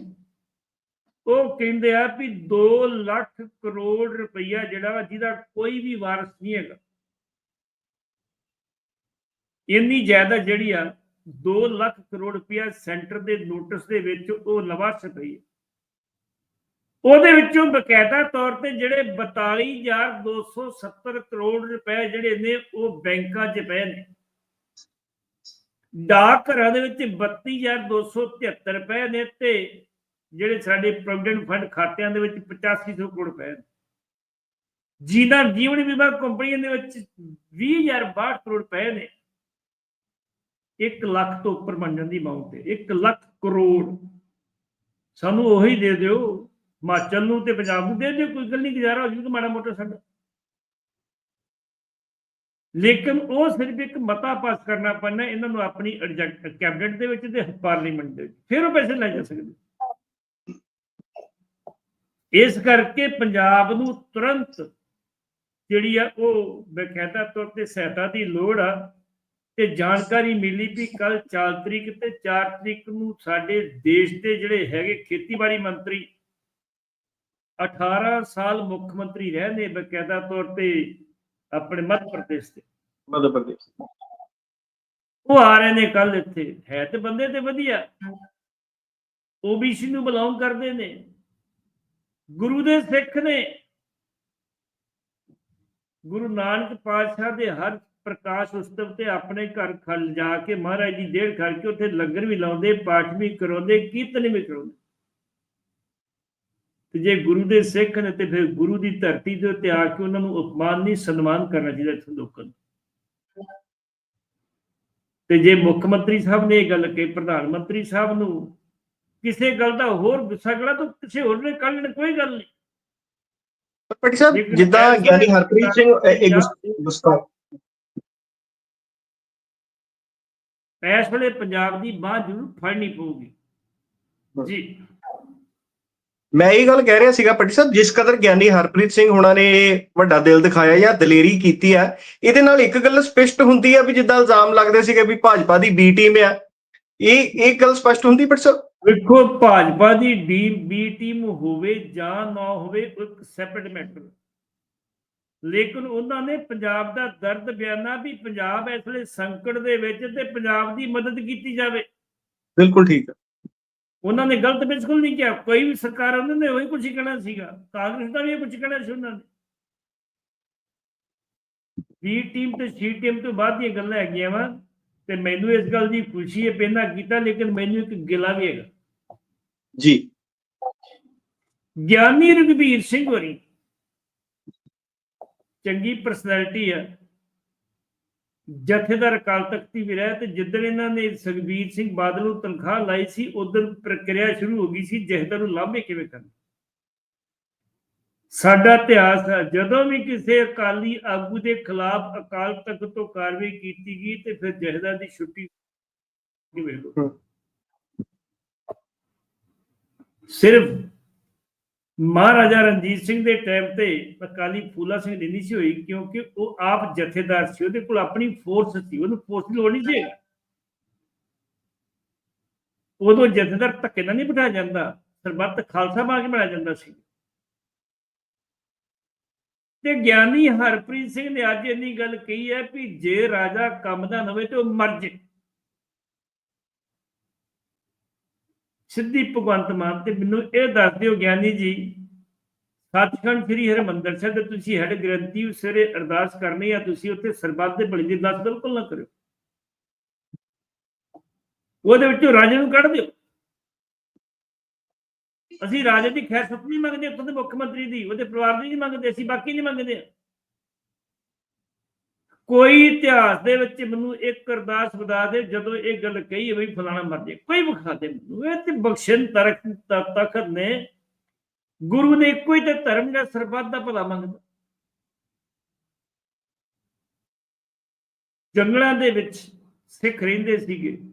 ਉਹ ਕਹਿੰਦੇ ਆ ਵੀ 2 ਲੱਖ ਕਰੋੜ ਰੁਪਈਆ ਜਿਹੜਾ ਵਾ ਜਿਹਦਾ ਕੋਈ ਵੀ ਵਾਰਸ ਨਹੀਂ ਹੈਗਾ। ਇੰਨੀ ਜਾਇਦਾਦ ਜਿਹੜੀ ਆ 2 ਲੱਖ ਕਰੋੜ ਰੁਪਇਆ ਸੈਂਟਰ ਦੇ ਨੋਟਿਸ ਦੇ ਵਿੱਚ ਉਹ ਲਵਾਸ਼ ਪਈ ਹੈ ਉਹਦੇ ਵਿੱਚੋਂ ਬਕਾਇਦਾ ਤੌਰ ਤੇ ਜਿਹੜੇ 42270 ਕਰੋੜ ਰੁਪਏ ਜਿਹੜੇ ਨੇ, ਉਹ ਬੈਂਕਾਂ 'ਚ ਪਏ ਨੇ। ਡਾਕ ਘਰਾਂ ਦੇ ਵਿੱਚ 32273 ਰੁਪਏ ਨੇ ਤੇ ਜਿਹੜੇ ਸਾਡੇ ਪ੍ਰੋਵੀਡੈਂਟ ਫੰਡ ਖਾਤਿਆਂ ਦੇ ਵਿੱਚ 8500 ਕਰੋੜ ਪਏ ਨੇ। ਜੀਵਨ ਜੀਵਨ ਬੀਮਾ ਕੰਪਨੀਆਂ ਦੇ ਵਿੱਚ 20062 ਕਰੋੜ ਪਏ ਨੇ। 1 ਲੱਖ ਤੋਂ ਉੱਪਰ ਮੰਨਣ ਦੀ ਅਮਾਉਂਟ ਹੈ 1 ਲੱਖ ਕਰੋੜ। ਸਾਨੂੰ ਉਹੀ ਦੇ ਦਿਓ। ਹਿਮਾਚਲ ਨੂੰ ਤੇ ਪੰਜਾਬ ਨੂੰ ਦੇ ਦਿਓ। ਕੋਈ ਗੱਲ ਨਹੀਂ, ਗੁਜ਼ਾਰਾ ਹੋ ਜੂਗਾ ਮਾੜਾ ਮੋਟਾ ਸਾਡਾ। ਲੇਕਿਨ ਉਹ ਸਿਰਫ ਇੱਕ ਮਤਾ ਪਾਸ ਕਰਨਾ ਪੈਣਾ, ਇਹਨਾਂ ਨੂੰ ਆਪਣੀ ਕੈਬਨਿਟ ਦੇ ਵਿੱਚ ਤੇ ਪਾਰਲੀਮੈਂਟ ਦੇ ਵਿੱਚ। ਫਿਰ ਉਹ ਪੈਸੇ ਲੈ ਜਾ ਸਕਦੇ। ਇਸ ਕਰਕੇ ਪੰਜਾਬ ਨੂੰ ਤੁਰੰਤ ਜਿਹੜੀ ਆ ਉਹ ਬਕਾਇਦਾ ਤੌਰ ਤੇ ਸਹਾਇਤਾ ਦੀ ਲੋੜ ਆ ਤੇ ਜਾਣਕਾਰੀ ਮਿਲੀ ਵੀ ਕੱਲ 4 ਤਰੀਕ ਤੇ 4 ਤਰੀਕ ਨੂੰ ਸਾਡੇ ਦੇਸ਼ ਦੇ ਜਿਹੜੇ ਹੈਗੇ ਖੇਤੀਬਾੜੀ ਮੰਤਰੀ 18 ਸਾਲ ਮੁੱਖ ਮੰਤਰੀ ਰਹੇ ਨੇ ਬਕਾਇਦਾ ਤੌਰ ਤੇ ਆਪਣੇ ਮੱਧ ਪ੍ਰਦੇਸ਼ ਦੇ। ਮੱਧ ਪ੍ਰਦੇਸ਼। ਉਹ ਆ ਰਹੇ ਨੇ ਕੱਲ ਇੱਥੇ। ਹੈ ਤੇ ਬੰਦੇ ਤੇ ਵਧੀਆ। ਓਬੀਸੀ ਨੂੰ ਬਿਲੋਂਗ ਕਰਦੇ ਨੇ। ਗੁਰੂ ਦੇ ਸਿੱਖ ਨੇ ਗੁਰੂ ਨਾਨਕ ਪਾਤਸ਼ਾਹ ਦੇ ਹਰ ਪ੍ਰਕਾਸ਼ ਉਤਸਵ ਤੇ ਆਪਣੇ ਘਰ ਖਲ ਜਾ ਕੇ ਮਹਾਰਾਜ ਦੀ ਦੇਰ ਖੜ ਕੇ ਉੱਥੇ ਲੰਗਰ ਵੀ ਲਾਉਂਦੇ, ਪਾਠ ਵੀ ਕਰਾਉਂਦੇ, ਕੀਰਤਨ ਵੀ ਕਰਾਉਂਦੇ। ਤੇ ਜੇ ਗੁਰੂ ਦੇ ਸਿੱਖ ਨੇ ਤੇ ਫਿਰ ਗੁਰੂ ਦੀ ਧਰਤੀ ਦੇ ਉੱਤੇ ਆ ਕੇ ਉਹਨਾਂ ਨੂੰ ਅਪਮਾਨ ਨਹੀਂ, ਸਨਮਾਨ ਕਰਨਾ ਚਾਹੀਦਾ ਇੱਥੇ ਲੋਕਾਂ ਨੂੰ। ਤੇ ਜੇ ਮੁੱਖ ਮੰਤਰੀ ਸਾਹਿਬ ਨੇ ਇਹ ਗੱਲ ਕਹੀ, ਪ੍ਰਧਾਨ ਮੰਤਰੀ ਸਾਹਿਬ ਨੂੰ ਕਿਸੇ ਗੱਲ ਦਾ ਹੋਰ ਗੁੱਸਾ ਕਰਾ ਤਾਂ ਕਿਸੇ ਹੋਰ ਨੇ ਕੱਢ ਲੈਣ ਕੋਈ ਗੱਲ ਨਹੀਂ। ਪਟੀ ਸਾਹਿਬ ਜਿੱਦਾਂ ਗਿਆਨੀ ਹਰਪ੍ਰੀਤ ਸਿੰਘ ਇਹ ਗੁਸ- ਗੁਸਤਾਖ ਇਸ ਵੇਲੇ ਪੰਜਾਬ ਦੀ ਬਾਹ ਜ਼ਰੂਰ ਫੜਨੀ ਪਊਗੀ। ਜੀ। ਮੈਂ ਇਹ ਗੱਲ ਕਹਿ ਰਿਹਾ ਸੀਗਾ ਪਟੀ ਸਾਹਿਬ ਜਿਸ ਕਦਰ ਗਿਆਨੀ ਹਰਪ੍ਰੀਤ ਸਿੰਘ ਹੁਣਾਂ ਨੇ ਵੱਡਾ ਦਿਲ ਦਿਖਾਇਆ ਜਾਂ ਦਲੇਰੀ ਕੀਤੀ ਆ ਇਹਦੇ ਨਾਲ ਇੱਕ ਗੱਲ ਸਪਸ਼ਟ ਹੁੰਦੀ ਆ ਵੀ ਜਿੱਦਾਂ ਇਲਜ਼ਾਮ ਲੱਗਦੇ ਸੀਗੇ ਵੀ ਭਾਜਪਾ ਦੀ ਬੀ ਟੀਮ ਆ ਇਹ ਇਹ ਗੱਲ ਸਪਸ਼ਟ ਹੁੰਦੀ ਪਟੀ ਸਾਹਿਬ ਵੇਖੋ ਭਾਜਪਾ ਦੀ ਡੀ ਬੀ ਟੀਮ ਹੋਵੇ ਜਾਂ ਨਾ ਹੋਵੇ ਇੱਕ ਸੈਪਰੇਟ ਮੈਟਰ ਲੇਕਿਨ ਉਹਨਾਂ ਨੇ ਪੰਜਾਬ ਦਾ ਦਰਦ ਬਿਆਨਾ ਵੀ ਪੰਜਾਬ ਇਸ ਵੇਲੇ ਸੰਕਟ ਦੇ ਵਿੱਚ ਤੇ ਪੰਜਾਬ ਦੀ ਮਦਦ ਕੀਤੀ ਜਾਵੇ। ਬਿਲਕੁਲ ਠੀਕ ਹੈ। ਉਹਨਾਂ ਨੇ ਗਲਤ ਬਿਲਕੁਲ ਨਹੀਂ ਕਿਹਾ। ਕੋਈ ਵੀ ਸਰਕਾਰ ਉਹਨਾਂ ਨੇ ਉਹੀ ਕੁਝ ਕਹਿਣਾ ਸੀਗਾ। ਕਾਂਗਰਸ ਦਾ ਵੀ ਇਹ ਕੁਝ ਕਹਿਣਾ ਸੀ ਉਹਨਾਂ ਨੇ। ਬੀ ਟੀਮ ਤੇ ਸੀ ਟੀਮ ਤੋਂ ਬਾਅਦ ਦੀਆਂ ਗੱਲਾਂ ਹੈਗੀਆਂ ਵਾ। ਤੇ ਮੈਨੂੰ ਇਸ ਗੱਲ ਦੀ ਖੁਸ਼ੀ ਹੈ ਪਹਿਲਾਂ ਕੀਤਾ ਲੇਕਿਨ ਮੈਨੂੰ ਇੱਕ ਗਿਲਾ ਵੀ ਹੈਗਾ। ਜੀ। ਗਿਆਨੀ ਰਘਬੀਰ ਸਿੰਘ ਹੋਰੀ ਚੰਗੀ ਪਰਸਨੈਲਿਟੀ ਆ ਜਥੇਦਾਰ ਅਕਾਲ ਤਖਤੀ ਵੀ ਰਿਹਾ ਤੇ ਜਿੱਦਣ ਇਹਨਾਂ ਨੇ ਸੁਖਬੀਰ ਸਿੰਘ ਬਾਦਲ ਨੂੰ ਤਨਖਾਹ ਲਾਈ ਸੀ ਉਦੋਂ ਪ੍ਰਕਿਰਿਆ ਸ਼ੁਰੂ ਹੋ ਗਈ ਸੀ ਜਥੇਦਾਰ ਨੂੰ ਲਾਂਭੇ ਕਿਵੇਂ ਕਰਨਾ ਸਾਡਾ ਇਤਿਹਾਸ ਹੈ ਜਦੋਂ ਵੀ ਕਿਸੇ ਅਕਾਲੀ ਆਗੂ ਦੇ ਖਿਲਾਫ ਅਕਾਲ ਤਖਤ ਤੋਂ ਕਾਰਵਾਈ ਕੀਤੀ ਗਈ ਤੇ ਫਿਰ ਜਥੇਦਾਰ ਦੀ ਛੁੱਟੀ ਕਿਵੇਂ ਲੋ। ਸਿਰਫ ਮਹਾਰਾਜਾ ਰਣਜੀਤ ਸਿੰਘ ਦੇ ਟਾਈਮ ਤੇ ਅਕਾਲੀ ਫੂਲਾ ਸਿੰਘ ਦੀ ਨਹੀਂ ਸੀ ਹੋਈ ਕਿਉਂਕਿ ਉਹ ਆਪ ਜਥੇਦਾਰ ਸੀ ਉਹਦੇ ਕੋਲ ਆਪਣੀ ਫੋਰਸ ਸੀ ਉਹਨੂੰ ਫੋਰਸ ਦੀ ਲੋੜ ਨਹੀਂ ਸੀ। ਉਦੋਂ ਜਥੇਦਾਰ ਧੱਕੇ ਨਾਲ ਨਹੀਂ ਬਿਠਾਇਆ ਜਾਂਦਾ ਸਰਬੱਤ ਖਾਲਸਾ ਕੇ ਬਣਾਇਆ ਜਾਂਦਾ ਸੀ। ਤੇ ਗਿਆਨੀ ਹਰਪ੍ਰੀਤ ਸਿੰਘ ਨੇ ਅੱਜ ਇੰਨੀ ਗੱਲ ਕਹੀ ਹੈ ਵੀ ਜੇ ਰਾਜਾ ਕੰਮ ਦਾ ਨਵੇਂ ਤੇ ਉਹ ਮਰ ਜੇ। ਸਿੱਧੀ ਭਗਵੰਤ ਮਾਨ ਤੇ ਮੈਨੂੰ ਇਹ ਦੱਸ ਦਿਓ ਗਿਆਨੀ ਜੀ, ਸੱਚਖੰਡ ਸ੍ਰੀ ਹਰਿਮੰਦਰ ਸਾਹਿਬ ਦੇ ਤੁਸੀਂ ਹੈਡ ਗ੍ਰੰਥੀ ਉਸਰੇ ਅਰਦਾਸ ਕਰਨੀ ਆ, ਤੁਸੀਂ ਉੱਥੇ ਸਰਬੱਤ ਦੇ ਭਲੇ ਦੀ ਅਰਦਾਸ ਬਿਲਕੁਲ ਨਾ ਕਰਿਓ। ਉਹਦੇ ਵਿੱਚੋਂ ਰਾਜੇ ਨੂੰ ਕੱਢ ਦਿਓ। ਅਸੀਂ ਰਾਜੇ ਦੀ ਖੈਰ ਸੁਖ ਨਹੀਂ ਮੰਗਦੇ ਉੱਥੋਂ ਦੇ ਮੁੱਖ ਮੰਤਰੀ ਦੀ, ਉਹਦੇ ਪਰਿਵਾਰ ਦੀ ਨਹੀਂ ਮੰਗਦੇ, ਅਸੀਂ ਬਾਕੀ ਨਹੀਂ ਮੰਗਦੇ। ਕੋਈ ਇਤਿਹਾਸ ਦੇ ਵਿੱਚ ਮੈਨੂੰ ਇੱਕ ਅਰਦਾਸ ਬਤਾ ਦੇ, ਜਦੋਂ ਇਹ ਗੱਲ ਕਹੀ ਹੈ ਵੀ ਫਲਾਣਾ ਮਰ ਜੇ। ਕੋਈ ਵਿਖਾ ਦੇ ਮੈਨੂੰ, ਇਹ ਤੇ ਬਖਸ਼ਣ ਤਰਕ ਤਖਤ ਨੇ। ਗੁਰੂ ਨੇ ਇੱਕੋ ਹੀ ਤੇ ਧਰਮ ਜਿਹੜਾ ਸਰਬੱਤ ਦਾ ਭਲਾ ਮੰਗਦਾ। ਜੰਗਲਾਂ ਦੇ ਵਿੱਚ ਸਿੱਖ ਰਹਿੰਦੇ ਸੀਗੇ।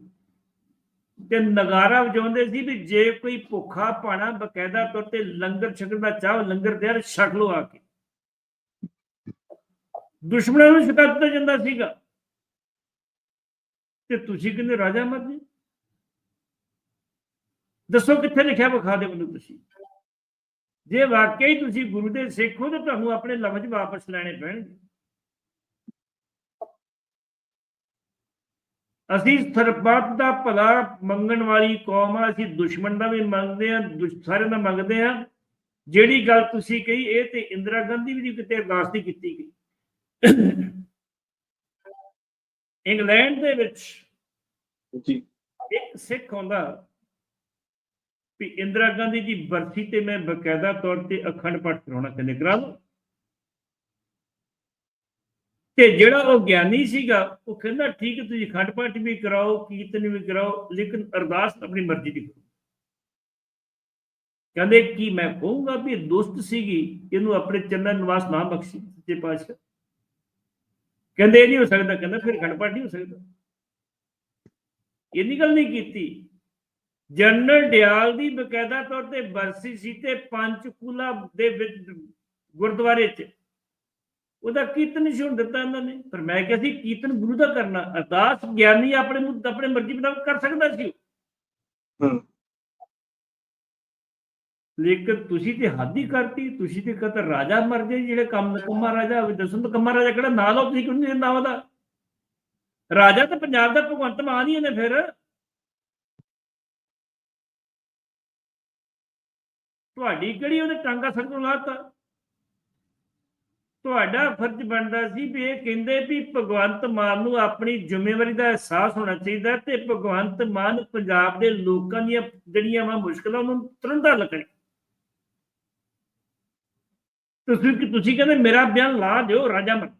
ਤੇ ਨਗਾਰਾ ਵਜਾਉਂਦੇ ਸੀ ਵੀ ਜੇ ਕੋਈ ਭੁੱਖਾ ਪਾਣਾ ਬਕਾਇਦਾ ਤੌਰ ਤੇ ਲੰਗਰ ਛਕਣ ਦਾ ਚਾਹ, ਲੰਗਰ ਦੇ ਛਕ ਲੋ ਆ ਕੇ। ਦੁਸ਼ਮਣਾਂ ਨੂੰ ਛਕਾ ਦਿੱਤਾ ਜਾਂਦਾ ਸੀਗਾ। ਤੇ ਤੁਸੀਂ ਕਹਿੰਦੇ ਰਾਜਾ ਮਰ ਜੀ? ਦੱਸੋ ਕਿੱਥੇ ਲਿਖਿਆ ਵਿਖਾ ਦੇ ਮੈਨੂੰ ਤੁਸੀਂ। ਜੇ ਵਾਕਈ ਤੁਸੀਂ ਗੁਰੂ ਦੇ ਸਿੱਖ ਹੋ ਤਾਂ ਤੁਹਾਨੂੰ ਆਪਣੇ ਲਫ਼ਜ਼ ਵਾਪਸ ਲੈਣੇ ਪੈਣਗੇ। ਅਸੀਂ ਸਰਬੱਤ ਦਾ ਭਲਾ ਮੰਗਣ ਵਾਲੀ ਕੌਮ ਆ ਅਸੀਂ ਦੁਸ਼ਮਣ ਦਾ ਵੀ ਮੰਗਦੇ ਆ ਸਾਰਿਆਂ ਦਾ ਮੰਗਦੇ ਆ। ਜਿਹੜੀ ਗੱਲ ਤੁਸੀਂ ਕਹੀ ਇਹ ਤੇ ਇੰਦਰਾ ਗਾਂਧੀ ਵੀ ਕਿਤੇ ਅਰਦਾਸ ਨਹੀਂ ਕੀਤੀ ਗਈ। ਇੰਗਲੈਂਡ ਦੇ ਵਿੱਚ ਜੀ। ਇੱਕ ਸਿੱਖ ਹੁੰਦਾ ਵੀ ਇੰਦਰਾ ਗਾਂਧੀ ਦੀ ਬਰਸੀ ਤੇ ਮੈਂ ਬਕਾਇਦਾ ਤੌਰ ਤੇ ਅਖੰਡ ਪਾਠ ਕਰਾਉਣਾ ਕਹਿੰਦੇ ਕਰਾ ਲਓ। ਤੇ ਜਿਹੜਾ ਉਹ ਗਿਆਨੀ ਸੀਗਾ, ਉਹ ਕਹਿੰਦਾ, ਠੀਕ ਤੁਸੀਂ ਅਖੰਡ ਪਾਠ ਵੀ ਕਰਾਓ, ਕੀਰਤਨ ਵੀ ਕਰਾਓ, ਲੇਕਿਨ ਅਰਦਾਸ ਆਪਣੀ ਮਰਜ਼ੀ ਦੀ ਕਰੋ। ਕਹਿੰਦੇ, ਕਿ ਮੈਂ ਕਹੂੰਗਾ ਵੀ ਇਹ ਸੀਗੀ, ਇਹਨੂੰ ਆਪਣੇ ਚੰਨਨ ਨਿਵਾਸ ਨਾਮ ਬਖਸ਼ੀ ਸੱਚੇ ਪਾਤਸ਼ਾਹ? ਕਹਿੰਦੇ, ਇਹ ਨਹੀਂ ਹੋ ਸਕਦਾ। ਕਹਿੰਦਾ, ਫਿਰ ਖੰਡ ਪਾਠ ਨਹੀਂ ਹੋ ਸਕਦਾ। ਇੰਨੀ ਗੱਲ ਨਹੀਂ ਕੀਤੀ। ਜਨਰਲ ਡਿਆਲ ਦੀ ਬਕਾਇਦਾ ਤੌਰ ਤੇ ਬਰਸੀ ਸੀ ਤੇ ਪੰਚਕੂਲਾ ਦੇ ਗੁਰਦੁਆਰੇ 'ਚ ਉਹਦਾ ਕੀਰਤਨ ਨਹੀਂ ਸੁਣ ਦਿੱਤਾ ਇਹਨਾਂ ਨੇ। ਪਰ ਮੈਂ ਕਿਹਾ ਸੀ ਕੀਰਤਨ ਗੁਰੂ ਦਾ ਕਰਨਾ ਅਰਦਾਸ ਗਿਆਨੀ ਆਪਣੇ ਮੁੱਦ ਆਪਣੇ ਮਰਜ਼ੀ ਮੁਤਾਬਕ ਕਰ ਸਕਦਾ ਸੀ ਹੂੰ। ਲੇਕਿਨ ਤੁਸੀਂ ਤੇ ਹੱਦ ਹੀ ਕਰਤੀ ਤੁਸੀਂ ਤੇ ਕਹਤਾ ਰਾਜਾ ਮਰ ਗਏ ਜਿਹੜੇ ਕੰਮ ਕੰਮਾ ਰਾਜਾ ਹੋਵੇ ਦੱਸੋ ਤਾਂ ਕੰਮਾ ਰਾਜਾ ਕਿਹੜਾ ਨਾਂ ਲਓ ਤੁਸੀਂ ਕਿਉਂ ਨਹੀਂ ਦਿੰਦਾ ਉਹਦਾ? ਰਾਜਾ ਤਾਂ ਪੰਜਾਬ ਦਾ ਭਗਵੰਤ ਮਾਨ ਹੀ ਨੇ ਫਿਰ। ਤੁਹਾਡੀ ਕਿਹੜੀ ਉਹਨੇ ਟਾਂਗਾ ਸੜ ਤੋਂ ਲਾਤਾ? ਤੁਹਾਡਾ ਫਰਜ਼ ਬਣਦਾ ਸੀ ਵੀ ਇਹ ਕਹਿੰਦੇ ਵੀ ਭਗਵੰਤ ਮਾਨ ਨੂੰ ਆਪਣੀ ਜ਼ਿੰਮੇਵਾਰੀ ਦਾ ਅਹਿਸਾਸ ਹੋਣਾ ਚਾਹੀਦਾ ਤੇ ਭਗਵੰਤ ਮਾਨ ਪੰਜਾਬ ਦੇ ਲੋਕਾਂ ਦੀਆਂ ਜਿਹੜੀਆਂ ਵਾ ਮੁਸ਼ਕਲਾਂ ਨੂੰ ਤੁਰੰਤ ਹੱਲ ਕਰੇ। ਤੁਸੀਂ ਕਿ ਤੁਸੀਂ ਕਹਿੰਦੇ ਮੇਰਾ ਬਿਆਨ ਲਾ ਦਿਓ, ਰਾਜਾ ਮਰ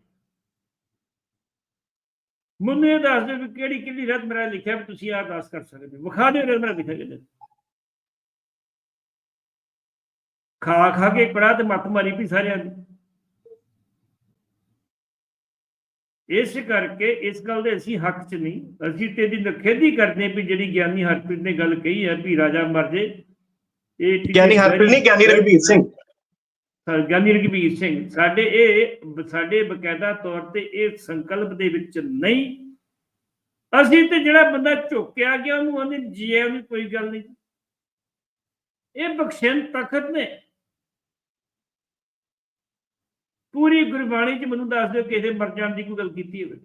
ਮੈਨੂੰ ਇਹ ਦੱਸ ਦਿਓ ਵੀ ਕਿਹੜੀ ਕਿਹੜੀ ਰਤ ਮੇਰਾ ਲਿਖਿਆ ਵੀ ਤੁਸੀਂ ਆਹ ਦੱਸ ਕਰ ਸਕਦੇ ਹੋ। ਵਿਖਾ ਦਿਓ ਰਤ ਮੇਰਾ ਲਿਖਿਆ ਕਿਹਦੇ ਖਾ ਖਾ ਕੇ ਪੜਾ ਤੇ ਮੱਤ ਮਾਰੀ ਵੀ ਸਾਰਿਆਂ ਦੀ। ਇਸ ਕਰਕੇ ਇਸ ਗੱਲ ਦੇ ਅਸੀਂ ਹੱਕ 'ਚ ਨਹੀਂ। ਅਸੀਂ ਤੇ ਦੀ ਨਖੇਦੀ ਕਰਦੇ ਵੀ ਜਿਹੜੀ ਗਿਆਨੀ ਹਰਪ੍ਰੀਤ ਨੇ ਗੱਲ ਕਹੀ ਹੈ ਵੀ ਰਾਜਾ ਮਰ ਜੇ। ਇਹ ਗਿਆਨੀ ਹਰਪ੍ਰੀਤ ਨਹੀਂ ਗਿਆਨੀ ਰਘਬੀਰ ਸਿੰਘ। ਗਿਆਨੀ ਰਘਬੀਰ ਸਿੰਘ ਸਾਡੇ ਇਹ ਸਾਡੇ ਬਕਾਇਦਾ ਤੌਰ ਤੇ ਇਹ ਸੰਕਲਪ ਦੇ ਵਿੱਚ ਨਹੀਂ। ਅਸੀਂ ਤੇ ਜਿਹੜਾ ਬੰਦਾ ਝੁਕਿਆ ਗਿਆ ਉਹਨੂੰ ਜੀਏ ਉਹਨੂੰ ਕੋਈ ਗੱਲ ਨਹੀਂ। ਇਹ ਬਖਸ਼ਣ ਤਖਤ ਨੇ। ਪੂਰੀ ਗੁਰਬਾਣੀ ਚ ਮੈਨੂੰ ਦੱਸ ਦਿਓ ਕਿਸੇ ਮਰ ਜਾਣ ਦੀ ਕੋਈ ਗੱਲ ਕੀਤੀ ਹੋਵੇ।